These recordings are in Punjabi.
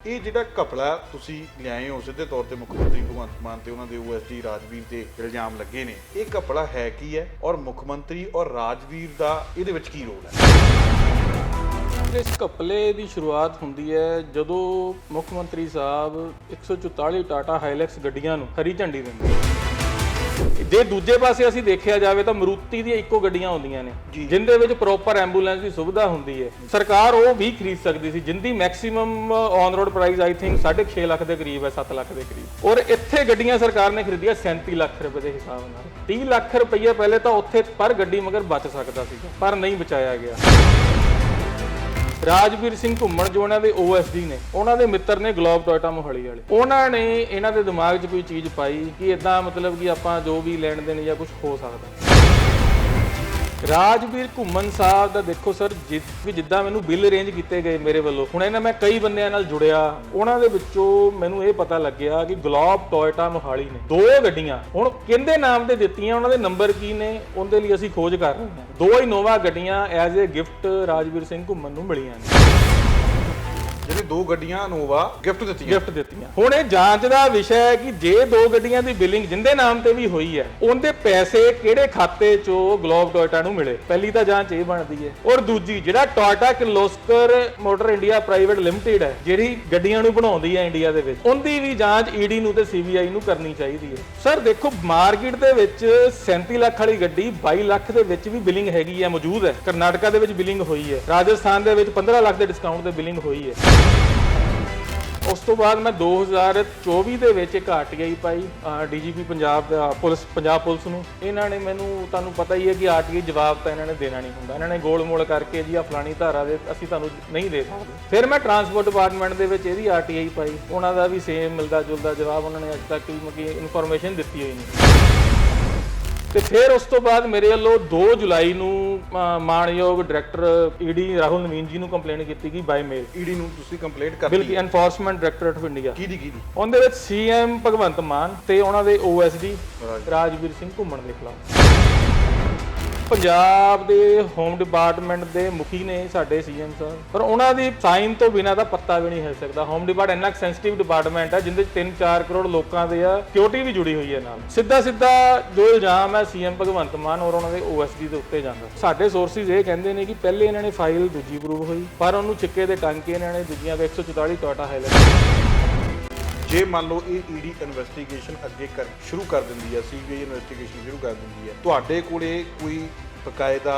ਇਹ ਜਿਹੜਾ ਕਪੜਾ ਤੁਸੀਂ ਲਿਆਏ ਹੋ, ਸਿੱਧੇ ਤੌਰ ਤੇ ਮੁੱਖ ਮੰਤਰੀ ਭਗਵੰਤ ਮਾਨ ਤੇ ਉਹਨਾਂ ਦੇ ਓਐਸਡੀ ਰਾਜਵੀਰ ਤੇ ਇਲਜ਼ਾਮ ਲੱਗੇ ਨੇ, ਇਹ ਕਪੜਾ ਹੈ ਕੀ ਹੈ? ਔਰ ਮੁੱਖ ਮੰਤਰੀ ਔਰ ਰਾਜਵੀਰ ਦਾ ਇਹਦੇ ਵਿੱਚ ਕੀ ਰੋਲ ਹੈ? ਇਸ ਘਪਲੇ ਦੀ ਸ਼ੁਰੂਆਤ ਹੁੰਦੀ ਹੈ ਜਦੋਂ ਮੁੱਖ ਮੰਤਰੀ ਸਾਹਿਬ 144 ਟਾਟਾ ਹਾਈਲੈਕਸ ਗੱਡੀਆਂ ਨੂੰ ਹਰੀ ਝੰਡੀ ਦਿੰਦੇ ਜੇ ਦੂਜੇ ਪਾਸੇ ਅਸੀਂ ਦੇਖਿਆ ਜਾਵੇ ਤਾਂ ਮਰੂਤੀ ਦੀਆਂ ਇੱਕੋ ਗੱਡੀਆਂ ਹੁੰਦੀਆਂ ਨੇ ਜਿੰਦੇ ਵਿੱਚ ਪ੍ਰੋਪਰ ਐਂਬੂਲੈਂਸ ਦੀ ਸੁਵਿਧਾ ਹੁੰਦੀ ਹੈ। ਸਰਕਾਰ ਉਹ ਵੀ ਖਰੀਦ ਸਕਦੀ ਸੀ ਜਿੰਦੀ maximum on road price I think 6.5 lakh ਦੇ ਕਰੀਬ ਹੈ 7 ਲੱਖ ਦੇ ਕਰੀਬ। ਔਰ ਇੱਥੇ ਗੱਡੀਆਂ ਸਰਕਾਰ ਨੇ ਖਰੀਦੀਆਂ 37 ਲੱਖ ਰੁਪਏ ਦੇ ਹਿਸਾਬ ਨਾਲ। 30 ਲੱਖ ਰੁਪਏ ਪਹਿਲੇ ਤਾਂ ਉੱਥੇ ਪਰ ਗੱਡੀ ਮਗਰ ਬਚ ਸਕਦਾ ਸੀਗਾ ਪਰ ਨਹੀਂ ਬਚਾਇਆ ਗਿਆ। ਰਾਜਵੀਰ ਸਿੰਘ ਘੁੰਮਣ ਜੋ ਇਹਨਾਂ ਦੇ OSD ਨੇ, ਉਹਨਾਂ ਦੇ ਮਿੱਤਰ ਨੇ ਗਲੋਬ ਟੋਇਟਾ ਮੋਹਾਲੀ ਵਾਲੇ। ਉਹਨਾਂ ਨੇ ਇਹਨਾਂ ਦੇ ਦਿਮਾਗ 'ਚ ਕੋਈ ਚੀਜ਼ ਪਾਈ ਕਿ ਇਦਾਂ ਮਤਲਬ ਕਿ ਆਪਾਂ ਜੋ ਵੀ ਲੈਣ ਦੇਣ ਜਾਂ ਕੁਝ ਹੋ ਸਕਦਾ। ਰਾਜਵੀਰ ਘੁੰਮਣ ਸਾਹਿਬ ਦਾ ਦੇਖੋ ਸਰ, ਜਿ- ਵੀ ਜਿੱਦਾਂ ਮੈਨੂੰ ਬਿੱਲ ਅਰੇਂਜ ਕੀਤੇ ਗਏ ਮੇਰੇ ਵੱਲੋਂ, ਹੁਣ ਇਹਨਾਂ ਮੈਂ ਕਈ ਬੰਦਿਆਂ ਨਾਲ ਜੁੜਿਆ, ਉਹਨਾਂ ਦੇ ਵਿੱਚੋਂ ਮੈਨੂੰ ਇਹ ਪਤਾ ਲੱਗਿਆ ਕਿ ਗਲੋਬ ਟੋਇਟਾ ਮੋਹਾਲੀ ਨੇ, ਦੋ ਗੱਡੀਆਂ, ਹੁਣ ਕਿੰਦੇ ਨਾਮ ਤੇ ਦਿੱਤੀਆਂ, ਉਹਨਾਂ ਦੇ ਨੰਬਰ ਕੀ ਨੇ, ਉਹਦੇ ਲਈ ਅਸੀਂ ਖੋਜ ਕਰ ਰਹੇ ਹਾਂ। ਦੋ ਇਨੋਵਾ ਗੱਡੀਆਂ as a gift Rajveer Singh Ghuman ਨੂੰ ਮਿਲੀਆਂ ਨੇ। ਜਿਹੜੀ ਦੋ ਗੱਡੀਆਂ ਨੋਵਾ ਗਿਫਟ ਦਿੱਤੀਆਂ। ਗਿਫਟ ਦਿੱਤੀਆਂ। ਹੁਣ ਇਹ ਜਾਂਚ ਦਾ ਵਿਸ਼ਾ ਹੈ ਕਿ ਜੇ ਦੋ ਗੱਡੀਆਂ ਦੀ ਬਿਲਿੰਗ ਜਿੰਦੇ ਨਾਮ ਤੇ ਵੀ ਹੋਈ ਹੈ, ਉਹਦੇ ਪੈਸੇ ਕਿਹੜੇ ਖਾਤੇ ਚੋਂ ਗਲੋਬ ਟੋਇਟਾ ਨੂੰ ਮਿਲੇ? ਪਹਿਲੀ ਤਾਂ ਜਾਂਚ ਇਹ ਬਣਦੀ ਹੈ। ਔਰ ਦੂਜੀ, ਜਿਹੜਾ Toyota Kirloskar motor India private limited ਹੈ, ਜਿਹੜੀ ਗੱਡੀਆਂ ਨੂੰ ਬਣਾਉਂਦੀ ਹੈ ਇੰਡੀਆ ਦੇ ਵਿੱਚ, ਉਹਦੀ ਵੀ ਜਾਂਚ ਈਡੀ ਨੂੰ ਤੇ ਸੀਬੀਆਈ ਨੂੰ ਕਰਨੀ ਚਾਹੀਦੀ ਹੈ। ਸਰ ਦੇਖੋ ਮਾਰਕੀਟ ਦੇ ਵਿੱਚ 37 ਲੱਖ ਵਾਲੀ ਗੱਡੀ 22 ਲੱਖ ਦੇ ਵਿੱਚ ਵੀ ਬਿਲਿੰਗ ਹੈਗੀ ਹੈ, ਮੌਜੂਦ ਹੈ। ਕਰਨਾਟਕਾ ਦੇ ਵਿੱਚ ਬਿਲਿੰਗ ਹੋਈ ਹੈ। ਰਾਜਸਥਾਨ ਦੇ ਵਿੱਚ 15 ਲੱਖ ਦੇ ਡਿਸਕਾਊਂਟ ਤੇ ਬਿਲਿੰਗ ਹੋਈ ਹੈ। ਉਸ ਤੋਂ ਬਾਅਦ ਮੈਂ 2024 ਦੇ ਵਿੱਚ ਇੱਕ ਆਰਟੀਆਈ ਪਾਈ ਡੀਜੀਪੀ ਪੰਜਾਬ ਦਾ ਪੁਲਿਸ, ਪੰਜਾਬ ਪੁਲਿਸ ਨੂੰ। ਇਹਨਾਂ ਨੇ ਮੈਨੂੰ, ਤੁਹਾਨੂੰ ਪਤਾ ਹੀ ਹੈ ਕਿ ਆਰਟੀਆਈ ਜਵਾਬ ਤਾਂ ਇਹਨਾਂ ਨੇ ਦੇਣਾ ਨਹੀਂ ਹੁੰਦਾ। ਇਹਨਾਂ ਨੇ ਗੋਲ-ਮੋਲ ਕਰਕੇ ਜੀ ਆ ਫਲਾਣੀ ਧਾਰਾ ਦੇ ਅਸੀਂ ਤੁਹਾਨੂੰ ਨਹੀਂ ਦੇ ਸਕਦੇ। ਫਿਰ ਮੈਂ ਟਰਾਂਸਪੋਰਟ ਡਿਪਾਰਟਮੈਂਟ ਦੇ ਵਿੱਚ ਇਹਦੀ ਆਰਟੀਆਈ ਪਾਈ। ਉਹਨਾਂ ਦਾ ਵੀ ਸੇਮ ਮਿਲਦਾ ਜੁਲਦਾ ਜਵਾਬ ਉਹਨਾਂ ਨੇ ਅੱਜ ਤੱਕ ਕੋਈ ਇਨਫੋਰਮੇਸ਼ਨ ਦਿੱਤੀ ਹੋਈ ਨਹੀਂ। ਤੇ ਫਿਰ ਉਸ ਤੋਂ ਬਾਅਦ ਮੇਰੇ ਵੱਲੋਂ 2 ਜੁਲਾਈ ਨੂੰ ਅ, ਮਾਣਯੋਗ ਡਾਇਰੈਕਟਰ ਈਡੀ ਰਾਹੁਲ ਨਵੀਨ ਜੀ ਨੂੰ ਕੰਪਲੇਂਟ ਕੀਤੀ ਗਈ ਬਾਈ ਮੇਲ ਈਡੀ ਨੂੰ ਤੁਸੀਂ ਕੰਪਲੇਂਟ ਕਰ ਬਿਲਕੁਲ ਐਨਫੋਰਸਮੈਂਟ ਡਾਇਰੈਕਟੋਰੇਟ ਆਫ ਇੰਡੀਆ ਕਿਹਦੀ ਕਿਹਦੀ ਉਹਦੇ ਵਿੱਚ ਸੀਐਮ ਭਗਵੰਤ ਮਾਨ ਤੇ ਉਹਨਾਂ ਦੇ ਓਐਸਡੀ ਰਾਜਵੀਰ ਸਿੰਘ ਘੁੰਮਣ ਦੇ ਖਿਲਾਫ। ਪੰਜਾਬ ਦੇ ਹੋਮ ਡਿਪਾਰਟਮੈਂਟ ਦੇ ਮੁਖੀ ਨੇ ਸਾਡੇ ਸੀਐਮ ਸਾਹਿਬ ਪਰ ਉਹਨਾਂ ਦੀ ਸਾਈਨ ਤੋਂ ਬਿਨਾਂ ਤਾਂ ਪੱਤਾ ਵੀ ਨਹੀਂ ਹਿਲ ਸਕਦਾ। ਹੋਮ ਡਿਪਾਰਟ ਇੰਨਾ ਸੈਂਸਿਟਿਵ ਡਿਪਾਰਟਮੈਂਟ ਹੈ ਜਿੰਦੇ 'ਚ 3-4 ਕਰੋੜ ਲੋਕਾਂ ਦੇ ਆ ਸਿਕਿਉਰਿਟੀ ਵੀ ਜੁੜੀ ਹੋਈ ਹੈ ਨਾਲ। ਸਿੱਧਾ ਸਿੱਧਾ ਜੋ ਇਲਜ਼ਾਮ ਹੈ ਸੀਐਮ ਭਗਵੰਤ ਮਾਨ ਔਰ ਉਹਨਾਂ ਦੇ ਓਐਸਡੀ ਦੇ ਉੱਤੇ ਜਾਂਦਾ। ਸਾਡੇ ਸੋਰਸਿਸ ਇਹ ਕਹਿੰਦੇ ਨੇ ਕਿ ਪਹਿਲੇ ਇਹਨਾਂ ਨੇ ਫਾਈਲ ਦੂਜੀ ਪ੍ਰੂਵ ਹੋਈ, ਪਰ ਉਹਨੂੰ ਚਿੱਕੇ ਦੇ ਟਾਂਕੇ ਇਹਨਾਂ ਨੇ ਦੂਜੀਆਂ 144 ਟਾਟਾ ਹਾਈਲਾਈਟ ਜੇ ਮੰਨ ਲਓ ਇਹ ਈਡੀ ਇਨਵੈਸਟੀਗੇਸ਼ਨ ਅੱਗੇ ਕਰ ਸ਼ੁਰੂ ਕਰ ਦਿੰਦੀ ਹੈ ਸੀਬੀਆਈ ਇਨਵੈਸਟੀਗੇਸ਼ਨ ਸ਼ੁਰੂ ਕਰ ਦਿੰਦੀ ਹੈ ਤੁਹਾਡੇ ਕੋਲੇ ਕੋਈ ਬਕਾਇਦਾ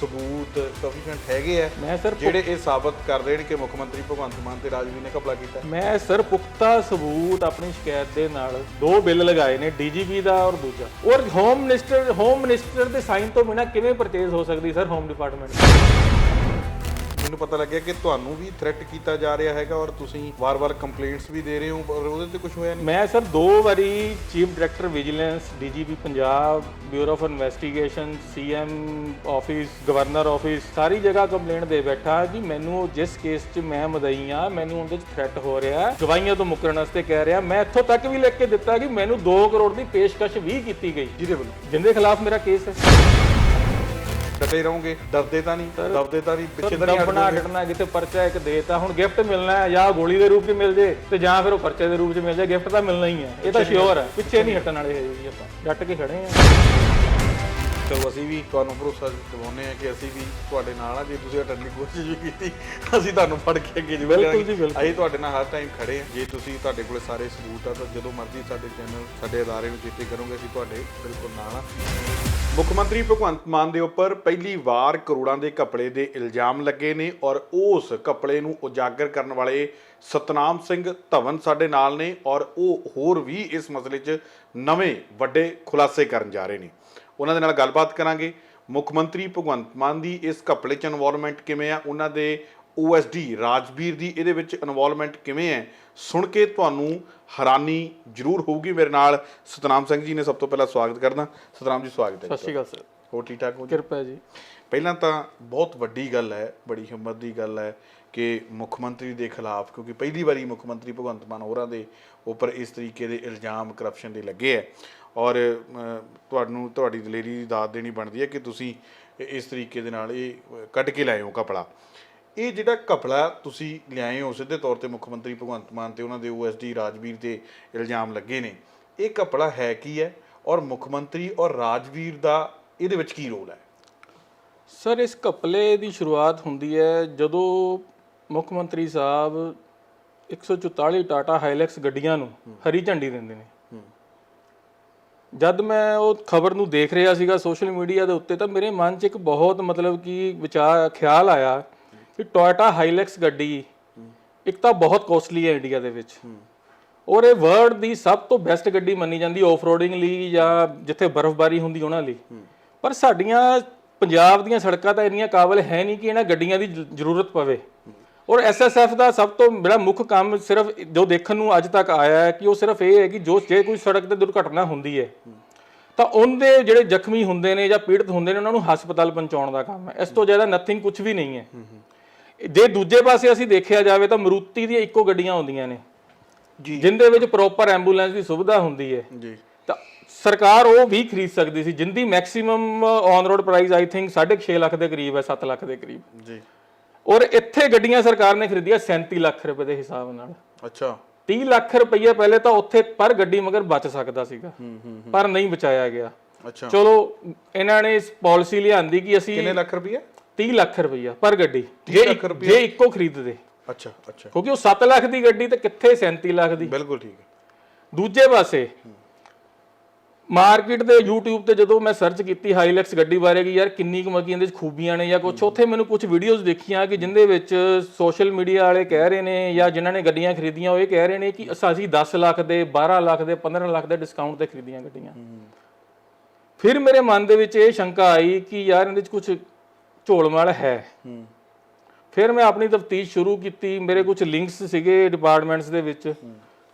ਸਬੂਤ ਸਫੀਸ਼ੀਐਂਟ ਹੈਗੇ ਆ ਮੈਂ ਸਰ ਜਿਹੜੇ ਇਹ ਸਾਬਤ ਕਰ ਦੇਣ ਕਿ ਮੁੱਖ ਮੰਤਰੀ ਭਗਵੰਤ ਮਾਨ ਤੇ ਰਾਜਵੀਰ ਨੇ ਘਪਲਾ ਕੀਤਾ? ਮੈਂ ਸਰ ਪੁਖਤਾ ਸਬੂਤ ਆਪਣੀ ਸ਼ਿਕਾਇਤ ਦੇ ਨਾਲ ਦੋ ਬਿੱਲ ਲਗਾਏ ਨੇ ਡੀਜੀਪੀ ਦਾ ਔਰ ਦੂਜਾ। ਔਰ ਹੋਮ ਮਿਨਿਸਟਰ ਹੋਮ ਮਿਨਿਸਟਰ ਦੇ ਸਾਈਨ ਤੋਂ ਬਿਨਾ ਕਿਵੇਂ ਪਰਚੇਜ਼ ਹੋ ਸਕਦੀ ਸਰ ਹੋਮ ਡਿਪਾਰਟਮੈਂਟ ਮੈਨੂੰ ਪਤਾ ਲੱਗਿਆ ਕਿ ਤੁਹਾਨੂੰ ਵੀ ਥ੍ਰੈਟ ਕੀਤਾ ਜਾ ਰਿਹਾ ਹੈਗਾ ਔਰ ਤੁਸੀਂ ਵਾਰ-ਵਾਰ ਕੰਪਲੇਂਟਸ ਵੀ ਦੇ ਰਹੇ ਹੋ ਪਰ ਉਹਦੇ ਤੇ ਕੁਝ ਹੋਇਆ ਨਹੀਂ? ਮੈਂ ਸਰ ਦੋ ਵਾਰੀ chief director vigilance DGP Punjab bureau of investigation CM office governor office ਸਾਰੀ ਜਗ੍ਹਾ ਕੰਪਲੇਂਟ ਦੇ ਬੈਠਾ। ਕਿ ਮੈਨੂੰ ਜਿਸ ਕੇਸ 'ਚ ਮੈਂ ਮਦਈ ਆ ਮੈਨੂੰ ਉਹਦੇ 'ਚ ਥ੍ਰੈਟ ਹੋ ਰਿਹਾ। ਗਵਾਹੀਆਂ ਤੋਂ ਮੁਕਰਨ ਵਾਸਤੇ ਕਹਿ ਰਿਹਾ। ਮੈਂ ਇੱਥੋਂ ਤੱਕ ਵੀ ਲਿਖ ਕੇ ਦਿੱਤਾ ਕਿ ਮੈਨੂੰ 2 ਕਰੋੜ ਦੀ ਪੇਸ਼ਕਸ਼ ਵੀ ਕੀਤੀ ਗਈ। ਜਿਹਦੇ ਵੱਲੋਂ? ਜਿੰਦੇ ਖਿਲਾਫ ਮੇਰਾ ਕੇਸ ਹੈ। ਡਟੇ ਰਹੋਗੇ ਡਰਦੇ ਤਾਂ ਨਹੀਂ ਦਬਦੇ ਤਾਂ ਨਹੀਂ ਪਿੱਛੇ ਤਾਂ ਨਹੀਂ ਬਣਾ ਹਟਣਾ ਕਿਤੇ ਪਰਚਾ ਇੱਕ ਦੇਤਾ ਹੁਣ ਗਿਫਟ ਮਿਲਣਾ ਹੈ ਜਾਂ ਗੋਲੀ ਦੇ ਰੂਪ 'ਚ ਮਿਲ ਜੇ ਤੇ ਜਾਂ ਫਿਰ ਉਹ ਪਰਚੇ ਦੇ ਰੂਪ 'ਚ ਮਿਲ ਜੇ ਗਿਫਟ ਤਾਂ ਮਿਲਣਾ ਹੀ ਹੈ। ਇਹ ਤਾਂ ਸ਼ਿਓਰ ਹੈ। ਪਿੱਛੇ ਨਹੀਂ ਹਟਣ ਵਾਲੇ ਹੈ ਜੀ ਆਪਾਂ ਡਟ ਕੇ ਖੜੇ ਆ ਚਲੋ ਅਸੀਂ ਵੀ ਤੁਹਾਨੂੰ ਭਰੋਸਾ ਦਿਵਾਉਂਦੇ ਆ ਕਿ ਅਸੀਂ ਵੀ ਤੁਹਾਡੇ ਨਾਲ ਆ ਜੇ ਤੁਸੀਂ ਹਟਣ ਦੀ ਕੋਸ਼ਿਸ਼ ਵੀ ਕੀਤੀ ਅਸੀਂ ਤੁਹਾਨੂੰ ਫੜ ਕੇ ਅੱਗੇ ਜ਼ਰੂਰ ਬਿਲਕੁਲ ਜੀ। ਬਿਲਕੁਲ। ਅਸੀਂ ਤੁਹਾਡੇ ਨਾਲ ਹਰ ਟਾਈਮ ਖੜੇ ਆ ਜੇ ਤੁਸੀਂ ਤੁਹਾਡੇ ਕੋਲੇ ਸਾਰੇ ਸਬੂਤ ਆ ਤਾਂ ਜਦੋਂ ਮਰਜ਼ੀ ਸਾਡੇ ਚੈਨਲ ਸਾਡੇ ਅਦਾਰੇ ਨੂੰ ਚੇਤੇ ਕਰੋਗੇ ਅਸੀਂ ਤੁਹਾਡੇ ਬਿਲਕੁਲ ਨਾਲ ਆ ਮੁੱਖ ਮੰਤਰੀ ਭਗਵੰਤ ਮਾਨ ਦੇ ਉੱਪਰ ਪਹਿਲੀ ਵਾਰ ਕਰੋੜਾਂ ਦੇ ਕਪੜੇ ਦੇ ਇਲਜ਼ਾਮ ਲੱਗੇ ਨੇ ਔਰ ਉਸ ਕਪੜੇ ਨੂੰ ਉਜਾਗਰ ਕਰਨ ਵਾਲੇ ਸਤਨਾਮ ਸਿੰਘ ਧਵਨ ਸਾਡੇ ਨਾਲ ਨੇ ਔਰ ਉਹ ਹੋਰ ਵੀ ਇਸ ਮਸਲੇ 'ਚ ਨਵੇਂ ਵੱਡੇ ਖੁਲਾਸੇ ਕਰਨ ਜਾ ਰਹੇ ਨੇ ਉਹਨਾਂ ਦੇ ਨਾਲ ਗੱਲਬਾਤ ਕਰਾਂਗੇ। ਮੁੱਖ ਮੰਤਰੀ ਭਗਵੰਤ ਮਾਨ ਦੀ ਇਸ ਘਪਲੇ 'ਚ ਇਨਵੋਲਵਮੈਂਟ ਕਿਵੇਂ ਆ? ਉਹਨਾਂ ਦੇ OSD ਰਾਜਵੀਰ ਦੀ ਇਹਦੇ ਵਿੱਚ ਇਨਵੋਲਵਮੈਂਟ ਕਿਵੇਂ ਹੈ? ਸੁਣ ਕੇ ਤੁਹਾਨੂੰ ਹੈਰਾਨੀ ਜ਼ਰੂਰ ਹੋਊਗੀ ਮੇਰੇ ਨਾਲ। ਸਤਨਾਮ ਸਿੰਘ ਜੀ ਨੇ ਸਭ ਤੋਂ ਪਹਿਲਾਂ ਸਵਾਗਤ ਕਰਦਾ ਸਤਨਾਮ ਜੀ ਸਵਾਗਤ ਹੈ ਸਤਿ ਸ਼੍ਰੀ ਅਕਾਲ ਸਰ। ਹੋਰ ਠੀਕ ਠਾਕ ਹੋ ਜੀ? ਕਿਰਪਾ ਜੀ। ਪਹਿਲਾਂ ਤਾਂ ਬਹੁਤ ਵੱਡੀ ਗੱਲ ਹੈ ਬੜੀ ਹਿੰਮਤ ਦੀ ਗੱਲ ਹੈ ਕਿ ਮੁੱਖ ਮੰਤਰੀ ਦੇ ਖਿਲਾਫ ਕਿਉਂਕਿ ਪਹਿਲੀ ਵਾਰੀ ਮੁੱਖ ਮੰਤਰੀ ਭਗਵੰਤ ਮਾਨ ਹੋਰਾਂ ਦੇ ਉੱਪਰ ਇਸ ਤਰੀਕੇ ਦੇ ਇਲਜ਼ਾਮ ਕਰਪਸ਼ਨ ਦੇ ਲੱਗੇ ਹੈ। ਔਰ ਤੁਹਾਨੂੰ ਤੁਹਾਡੀ ਦਲੇਰੀ ਦੀ ਦਾਤ ਦੇਣੀ ਬਣਦੀ ਹੈ ਕਿ ਤੁਸੀਂ ਇਸ ਤਰੀਕੇ ਦੇ ਨਾਲ ਇਹ ਕੱਢ ਕੇ ਲਾਏ ਹੋ ਕਪੜਾ। ਇਹ ਜਿਹੜਾ ਘਪਲਾ ਤੁਸੀਂ ਲਿਆਏ ਹੋ, ਸਿੱਧੇ ਤੌਰ ਤੇ ਮੁੱਖ ਮੰਤਰੀ ਭਗਵੰਤ ਮਾਨ ਤੇ ਉਹਨਾਂ ਦੇ ਓਐਸਡੀ ਰਾਜਵੀਰ ਤੇ ਇਲਜ਼ਾਮ ਲੱਗੇ ਨੇ, ਇਹ ਘਪਲਾ ਹੈ ਕੀ ਹੈ? ਔਰ ਮੁੱਖ ਮੰਤਰੀ ਔਰ ਰਾਜਵੀਰ ਦਾ ਇਹਦੇ ਵਿੱਚ ਕੀ ਰੋਲ ਹੈ? ਸਰ, ਇਸ ਘਪਲੇ ਦੀ ਸ਼ੁਰੂਆਤ ਹੁੰਦੀ ਹੈ ਜਦੋਂ ਮੁੱਖ ਮੰਤਰੀ ਸਾਹਿਬ 144 ਟਾਟਾ ਹਾਈਲੈਕਸ ਗੱਡੀਆਂ ਨੂੰ ਹਰੀ ਝੰਡੀ ਦਿੰਦੇ ਨੇ। ਜਦ ਮੈਂ ਉਹ ਖਬਰ ਨੂੰ ਦੇਖ ਰਿਹਾ ਸੀਗਾ ਸੋਸ਼ਲ ਮੀਡੀਆ ਦੇ ਉੱਤੇ ਤਾਂ ਮੇਰੇ ਮਨ 'ਚ ਇੱਕ ਬਹੁਤ ਮਤਲਬ ਕਿ ਵਿਚਾਰ ਖਿਆਲ ਆਇਆ ਕਿ ਟੋਇਟਾ ਹਾਈਲੈਕਸ ਗੱਡੀ ਇੱਕ ਤਾਂ ਬਹੁਤ ਕੋਸਟਲੀ ਹੈ ਇੰਡੀਆ ਦੇ ਵਿੱਚ। ਔਰ ਇਹ ਵਰਲਡ ਦੀ ਸਭ ਤੋਂ ਬੈਸਟ ਗੱਡੀ ਮੰਨੀ ਜਾਂਦੀ ਆਫ ਰੋਡਿੰਗ ਲਈ ਜਾਂ ਜਿੱਥੇ ਬਰਫ਼ਬਾਰੀ ਹੁੰਦੀ ਉਹਨਾਂ ਲਈ। ਪਰ ਸਾਡੀਆਂ ਪੰਜਾਬ ਦੀਆਂ ਸੜਕਾਂ ਤਾਂ ਇੰਨੀਆਂ ਕਾਬਲ ਹੈ ਨਹੀਂ ਕਿ ਇਹਨਾਂ ਗੱਡੀਆਂ ਦੀ ਜ਼ਰੂਰਤ ਪਵੇ। ਔਰ ਐਸਐਸਐਫ ਦਾ ਸਭ ਤੋਂ ਬੜਾ ਮੁੱਖ ਕੰਮ ਸਿਰਫ ਜੋ ਦੇਖਣ ਨੂੰ ਅੱਜ ਤੱਕ ਆਇਆ ਹੈ ਕਿ ਉਹ ਸਿਰਫ ਇਹ ਹੈ ਕਿ ਜੋ ਜੇ ਕੋਈ ਸੜਕ ਤੇ ਦੁਰਘਟਨਾ ਹੁੰਦੀ ਹੈ ਤਾਂ ਉਹਦੇ ਜਿਹੜੇ ਜ਼ਖਮੀ ਹੁੰਦੇ ਨੇ ਜਾਂ ਪੀੜਤ ਹੁੰਦੇ ਨੇ ਉਹਨਾਂ ਨੂੰ ਹਸਪਤਾਲ ਪਹੁੰਚਾਉਣ ਦਾ ਕੰਮ ਹੈ। ਇਸ ਤੋਂ ਜ਼ਿਆਦਾ ਨਥਿੰਗ ਕੁਝ ਵੀ ਨਹੀਂ ਹੈ। ਜੇ ਦੂਜੇ ਪਾਸੇ ਅਸੀਂ ਦੇਖਿਆ ਜਾਵੇ ਤਾਂ ਮਰੂਤੀ ਦੀਆਂ ਇੱਕੋ ਗੱਡੀਆਂ ਆਉਂਦੀਆਂ ਨੇ। ਜੀ। ਜਿੰਦੇ ਵਿੱਚ ਪ੍ਰੋਪਰ ਐਂਬੂਲੈਂਸ ਦੀ ਸੁਵਿਧਾ ਹੁੰਦੀ ਹੈ। ਜੀ। ਤਾਂ ਸਰਕਾਰ ਉਹ ਵੀ ਖਰੀਦ ਸਕਦੀ ਸੀ ਜਿੰਦੀ maximum on road price I think 6.5 lakh ਦੇ ਕਰੀਬ ਹੈ 7 ਲੱਖ ਦੇ ਕਰੀਬ। ਜੀ। ਔਰ ਇੱਥੇ ਗੱਡੀਆਂ ਸਰਕਾਰ ਨੇ ਖਰੀਦੀਆਂ 37 ਲੱਖ ਰੁਪਏ ਦੇ ਹਿਸਾਬ ਨਾਲ। ਅੱਛਾ। 30 ਲੱਖ ਰੁਪਏ ਪਹਿਲੇ ਤਾਂ ਉੱਥੇ ਪਰ ਗੱਡੀ ਮਗਰ ਬਚ ਸਕਦਾ ਸੀਗਾ। ਪਰ ਨਹੀਂ ਬਚਾਇਆ ਗਿਆ। ਅੱਛਾ। ਚਲੋ ਇਹਨਾਂ ਨੇ ਇਸ ਪਾਲਿਸੀ ਲਿਆਂਦੀ ਕਿ ਅਸੀਂ ਕਿੰਨੇ ਲੱਖ ਰੁਪਏ 30 ਲੱਖ ਰੁਪਈਆ ਪਰ ਗੱਡੀ। ਜੇ ਜੇ ਇੱਕੋ ਖਰੀਦਦੇ ਅੱਛਾ ਅੱਛਾ। ਕਿਉਂਕਿ ਉਹ 7 ਲੱਖ ਦੀ ਗੱਡੀ ਤੇ ਕਿੱਥੇ 37 ਲੱਖ ਦੀ? ਬਿਲਕੁਲ ਠੀਕ ਹੈ। ਦੂਜੇ ਪਾਸੇ ਮਾਰਕੀਟ ਤੇ YouTube ਤੇ ਜਦੋਂ ਮੈਂ ਸਰਚ ਕੀਤੀ ਹਾਈਲੈਕਸ ਗੱਡੀ ਬਾਰੇ ਕਿ ਯਾਰ ਕਿੰਨੀ ਕੁ ਮਗੀ ਇਹਦੇ ਵਿੱਚ ਖੂਬੀਆਂ ਨੇ ਜਾਂ ਕੁਝ ਉੱਥੇ ਮੈਨੂੰ ਕੁਝ ਵੀਡੀਓਜ਼ ਦੇਖੀਆਂ ਕਿ ਜਿੰਦੇ ਵਿੱਚ ਸੋਸ਼ਲ ਮੀਡੀਆ ਵਾਲੇ ਕਹਿ ਰਹੇ ਨੇ ਜਾਂ ਜਿਨ੍ਹਾਂ ਨੇ ਗੱਡੀਆਂ ਖਰੀਦੀਆਂ ਉਹ ਇਹ ਕਹਿ ਰਹੇ ਨੇ ਕਿ ਅਸਾਂ ਅਸੀਂ 10 ਲੱਖ ਦੇ 12 ਲੱਖ ਦੇ 15 ਲੱਖ ਦੇ ਡਿਸਕਾਊਂਟ ਤੇ ਖਰੀਦੀਆਂ ਗੱਡੀਆਂ। ਫਿਰ ਮੇਰੇ ਮਨ ਦੇ ਵਿੱਚ ਇਹ ਸ਼ੰਕਾ ਆਈ ਕਿ ਯਾਰ ਇਹਦੇ ਵਿੱਚ ਕੁਝ ਝੋਲਮਾਲ ਹੂੰ। ਫਿਰ ਮੈਂ ਆਪਣੀ ਤਫਤੀਸ਼ ਸ਼ੁਰੂ ਕੀਤੀ ਮੇਰੇ ਕੁਝ ਲਿੰਕਸ ਸੀਗੇ ਡਿਪਾਰਟਮੈਂਟਸ ਦੇ ਵਿੱਚ।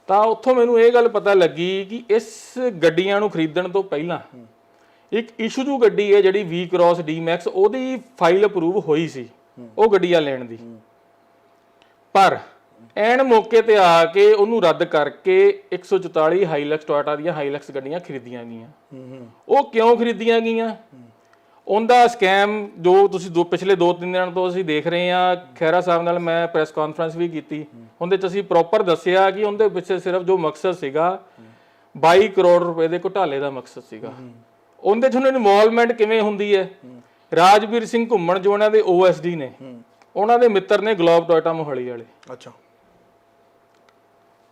ਤਾਂ ਉੱਥੋਂ ਮੈਨੂੰ ਇਹ ਗੱਲ ਪਤਾ ਲੱਗੀ ਕਿ ਇਸ ਗੱਡੀਆਂ ਨੂੰ ਖਰੀਦਣ ਤੋਂ ਪਹਿਲਾਂ ਇੱਕ ਇਸ਼ੂਜੂ ਗੱਡੀ ਹੈ ਜਿਹੜੀ V ਕ੍ਰਾਸ D Max, ਉਹਦੀ ਫਾਈਲ ਅਪਰੂਵ ਹੋਈ ਸੀ, ਉਹ ਗੱਡੀਆਂ ਲੈਣ ਦੀ। ਪਰ ਐਨ ਮੌਕੇ ਤੇ ਆ ਕੇ ਉਹਨੂੰ ਰੱਦ ਕਰਕੇ 144 ਹਾਈਲੈਕਸ ਟੋਇਟਾ ਦੀਆਂ ਹਾਈਲੈਕਸ ਗੱਡੀਆਂ ਖਰੀਦੀਆਂ ਗਈਆਂ। ਉਹ ਕਿਉਂ ਖਰੀਦੀਆਂ ਗਈਆਂ? ਉਹਦਾ ਸਕੈਮ ਜੋ ਤੁਸੀਂ ਦੋ ਪਿਛਲੇ 2-3 ਦਿਨਾਂ ਤੋਂ ਅਸੀਂ ਦੇਖ ਰਹੇ ਹਾਂ ਖੈਰਾ ਸਾਹਿਬ ਨਾਲ ਮੈਂ ਪ੍ਰੈਸ ਕਾਨਫਰੰਸ ਵੀ ਕੀਤੀ। ਉਹਦੇ ਚ ਅਸੀਂ ਪ੍ਰੋਪਰ ਦੱਸਿਆ ਕਿ ਉਹਦੇ ਪਿੱਛੇ ਸਿਰਫ ਜੋ ਮਕਸਦ ਸੀਗਾ 22 ਕਰੋੜ ਰੁਪਏ ਦੇ ਘੁਟਾਲੇ ਦਾ ਮਕਸਦ ਸੀਗਾ। ਉਹਦੇ ਚ ਉਹਨਾਂ ਦੀ ਇਨਵੋਲਵਮੈਂਟ ਕਿਵੇਂ ਹੁੰਦੀ ਹੈ? ਰਾਜਵੀਰ ਸਿੰਘ ਘੁੰਮਣ ਜੋ ਉਹਨਾਂ ਦੇ OSD ਨੇ ਉਹਨਾਂ ਦੇ ਮਿੱਤਰ ਨੇ ਗਲੋਬ ਟੋਇਟਾ ਮੋਹਾਲੀ ਵਾਲੇ। ਅੱਛਾ।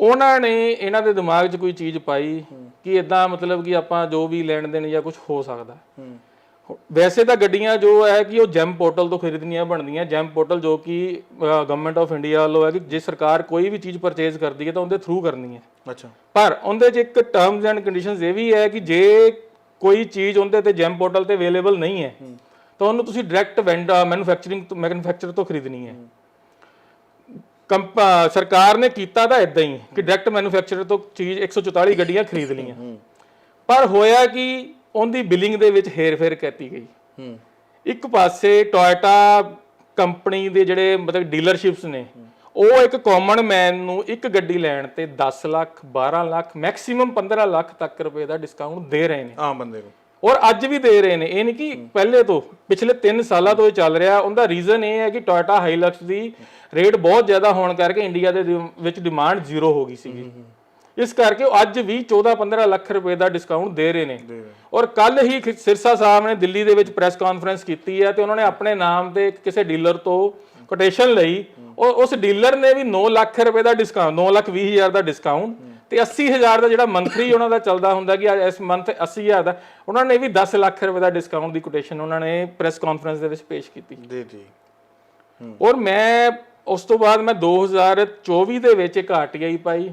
ਉਹਨਾਂ ਨੇ ਇਹਨਾਂ ਦੇ ਦਿਮਾਗ 'ਚ ਕੋਈ ਚੀਜ਼ ਪਾਈ ਕਿ ਇਦਾਂ ਮਤਲਬ ਕਿ ਆਪਾਂ ਜੋ ਵੀ ਲੈਣ ਦੇਣ ਜਾਂ ਕੁਝ ਹੋ ਸਕਦਾ। ਹੂੰ। ਵੈਸੇ ਤਾਂ ਗੱਡੀਆਂ ਜੋ ਹੈ ਕਿ ਉਹ ਜੈਮ ਪੋਰਟਲ ਤੋਂ ਖਰੀਦਣੀਆਂ ਬਣਦੀਆਂ ਜੈਮ ਪੋਰਟਲ ਜੋ ਕਿ ਗਵਰਨਮੈਂਟ ਆਫ ਇੰਡੀਆ ਵੱਲੋਂ ਹੈ ਕਿ ਜੇ ਸਰਕਾਰ ਕੋਈ ਵੀ ਚੀਜ਼ ਪਰਚੇਜ਼ ਕਰਦੀ ਹੈ ਤਾਂ ਉਹਦੇ ਥਰੂ ਕਰਨੀ ਹੈ। ਅੱਛਾ। ਪਰ ਉਹਦੇ 'ਚ ਇੱਕ ਟਰਮਸ ਐਂਡ ਕੰਡੀਸ਼ਨਸ ਇਹ ਵੀ ਹੈ ਕਿ ਜੇ ਕੋਈ ਚੀਜ਼ ਉਹਦੇ ਤੇ ਜੈਮ ਪੋਰਟਲ ਤੇ ਅਵੇਲੇਬਲ ਨਹੀਂ ਹੈ ਤਾਂ ਉਹਨੂੰ ਤੁਸੀਂ ਡਾਇਰੈਕਟ ਵੈਂਡਰ ਮੈਨੂਫੈਕਚਰਿੰਗ ਤੋਂ ਮੈਨੂਫੈਕਚਰ ਤੋਂ ਖਰੀਦਣੀ ਹੈ। ਸਰਕਾਰ ਨੇ ਕੀਤਾ ਤਾਂ ਇਦਾਂ ਹੀ ਕਿ ਡਾਇਰੈਕਟ ਮੈਨੂਫੈਕਚਰਰ ਤੋਂ ਚੀਜ਼ 144 ਗੱਡੀਆਂ ਖਰੀਦ ਲਈਆਂ। ਪਰ ਹੋਇਆ ਕਿ ਉਹਦੀ ਬਿਲਿੰਗ ਦੇ ਵਿੱਚ ਹੇਰ-ਫੇਰ ਕੀਤੀ ਗਈ। ਹੂੰ। ਇੱਕ ਪਾਸੇ ਟੋਇਟਾ ਕੰਪਨੀ ਦੇ ਜਿਹੜੇ ਮਤਲਬ ਡੀਲਰਸ਼ਿਪਸ ਨੇ ਉਹ ਇੱਕ ਕਾਮਨ ਮੈਨ ਨੂੰ ਇੱਕ ਗੱਡੀ ਲੈਣ ਤੇ 10 ਲੱਖ 12 ਲੱਖ ਮੈਕਸਿਮਮ 15 ਲੱਖ ਤੱਕ ਰੁਪਏ ਦਾ ਡਿਸਕਾਊਂਟ ਦੇ ਰਹੇ ਨੇ। ਆਮ ਬੰਦੇ ਨੂੰ ਔਰ ਅੱਜ ਵੀ ਦੇ ਰਹੇ ਨੇ। ਇਹ ਨਹੀਂ ਕਿ ਪਹਿਲੇ ਤੋਂ ਪਿਛਲੇ 3 ਸਾਲਾਂ ਤੋਂ ਇਹ ਚੱਲ ਰਿਹਾ। ਉਹਦਾ ਰੀਜ਼ਨ ਇਹ ਹੈ ਕਿ ਟੋਇਟਾ ਹਾਈਲਕਸ ਦੀ ਰੇਟ ਬਹੁਤ ਜ਼ਿਆਦਾ ਹੋਣ ਕਰਕੇ ਇੰਡੀਆ ਦੇ ਦਿ- ਵਿੱਚ ਡਿਮਾਂਡ ਜ਼ੀਰੋ ਹੋ ਗਈ ਸੀਗੀ। ਇਸ ਕਰਕੇ ਉਹ ਅੱਜ ਵੀ 14-15 ਲੱਖ ਰੁਪਏ ਦਾ ਡਿਸਕਾਊਂਟ ਦੇ ਰਹੇ ਨੇ। ਔਰ ਕੱਲ ਹੀ ਸਿਰਸਾ ਸਾਹਿਬ ਨੇ ਦਿੱਲੀ ਦੇ ਵਿੱਚ ਪ੍ਰੈਸ ਕਾਨਫਰੰਸ ਕੀਤੀ ਹੈ ਤੇ ਉਹਨਾਂ ਨੇ ਆਪਣੇ ਨਾਮ ਤੇ ਕਿਸੇ ਡੀਲਰ ਤੋਂ ਕੋਟੇਸ਼ਨ ਲਈ। ਔਰ ਉਸ ਡੀਲਰ ਨੇ ਵੀ 9 ਲੱਖ ਰੁਪਏ ਦਾ ਡਿਸਕਾਊਂਟ 9 ਲੱਖ 20 ਹਜ਼ਾਰ ਦਾ ਡਿਸਕਾਊਂਟ ਤੇ 80 ਹਜ਼ਾਰ ਦਾ ਜਿਹੜਾ ਮੰਥਲੀ ਉਹਨਾਂ ਦਾ ਚੱਲਦਾ ਹੁੰਦਾ ਕਿ ਅੱਜ ਇਸ ਮੰਥ 80 ਹਜ਼ਾਰ ਦਾ ਉਹਨਾਂ ਨੇ ਵੀ 10 ਲੱਖ ਰੁਪਏ ਦਾ ਡਿਸਕਾਊਂਟ ਦੀ ਕੋਟੇਸ਼ਨ ਉਹਨਾਂ ਨੇ ਪ੍ਰੈਸ ਕਾਨਫਰੰਸ ਦੇ ਵਿੱਚ ਪੇਸ਼ ਕੀਤੀ। ਦੇ ਜੀ ਔਰ ਮੈਂ ਉਸ ਤੋਂ ਬਾਅਦ ਮੈਂ 2024 ਦੇ ਵਿੱਚ ਇੱਕ ਆਰਟੀਆਈ ਪਾਈ।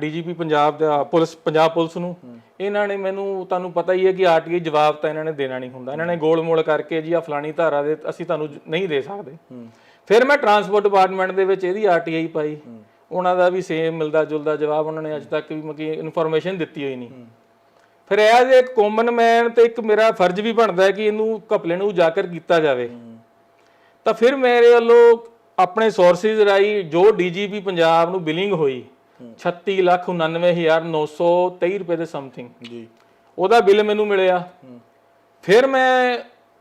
ਡੀਜੀਪੀ ਪੰਜਾਬ ਦਾ ਪੁਲਿਸ ਪੰਜਾਬ ਪੁਲਿਸ ਨੂੰ। ਇਹਨਾਂ ਨੇ ਮੈਨੂੰ ਤੁਹਾਨੂੰ ਪਤਾ ਹੀ ਹੈ ਕਿ ਆਰਟੀਆਈ ਜਵਾਬ ਤਾਂ ਇਹਨਾਂ ਨੇ ਦੇਣਾ ਨਹੀਂ ਹੁੰਦਾ। ਇਹਨਾਂ ਨੇ ਗੋਲ-ਮੋਲ ਕਰਕੇ ਜੀ ਆ ਫਲਾਣੀ ਧਾਰਾ ਦੇ ਅਸੀਂ ਤੁਹਾਨੂੰ ਨਹੀਂ ਦੇ ਸਕਦੇ। ਫਿਰ ਮੈਂ ਟਰਾਂਸਪੋਰਟ ਡਿਪਾਰਟਮੈਂਟ ਦੇ ਵਿੱਚ ਇਹਦੀ ਆਰਟੀਆਈ ਪਾਈ। ਉਹਨਾਂ ਦਾ ਵੀ ਸੇਮ ਮਿਲਦਾ ਜੁਲਦਾ ਜਵਾਬ ਉਹਨਾਂ ਨੇ ਅੱਜ ਤੱਕ ਵੀ ਮਕੀ ਇਨਫੋਰਮੇਸ਼ਨ ਦਿੱਤੀ ਹੋਈ ਨਹੀਂ। ਫਿਰ ਐਜ਼ ਇੱਕ ਕਾਮਨ ਮੈਨ ਤੇ ਇੱਕ ਮੇਰਾ ਫਰਜ਼ ਵੀ ਬਣਦਾ ਹੈ ਕਿ ਇਹਨੂੰ ਘਪਲੇ ਨੂੰ ਉਜਾਗਰ ਕੀਤਾ ਜਾਵੇ। ਤਾਂ ਫਿਰ ਮੇਰੇ ਵੱਲੋਂ ਆਪਣੇ ਸੋਰਸਿਸ ਰਾਈ ਜੋ ਡੀਜੀਪੀ ਪੰਜਾਬ ਨੂੰ ਬਿਲਿੰਗ ਹੋਈ 3699923 ਰੁਪਏ ਦੇ ਸਮਥਿੰਗ ਜੀ। ਉਹਦਾ ਬਿੱਲ ਮੈਨੂੰ ਮਿਲਿਆ। ਫਿਰ ਮੈਂ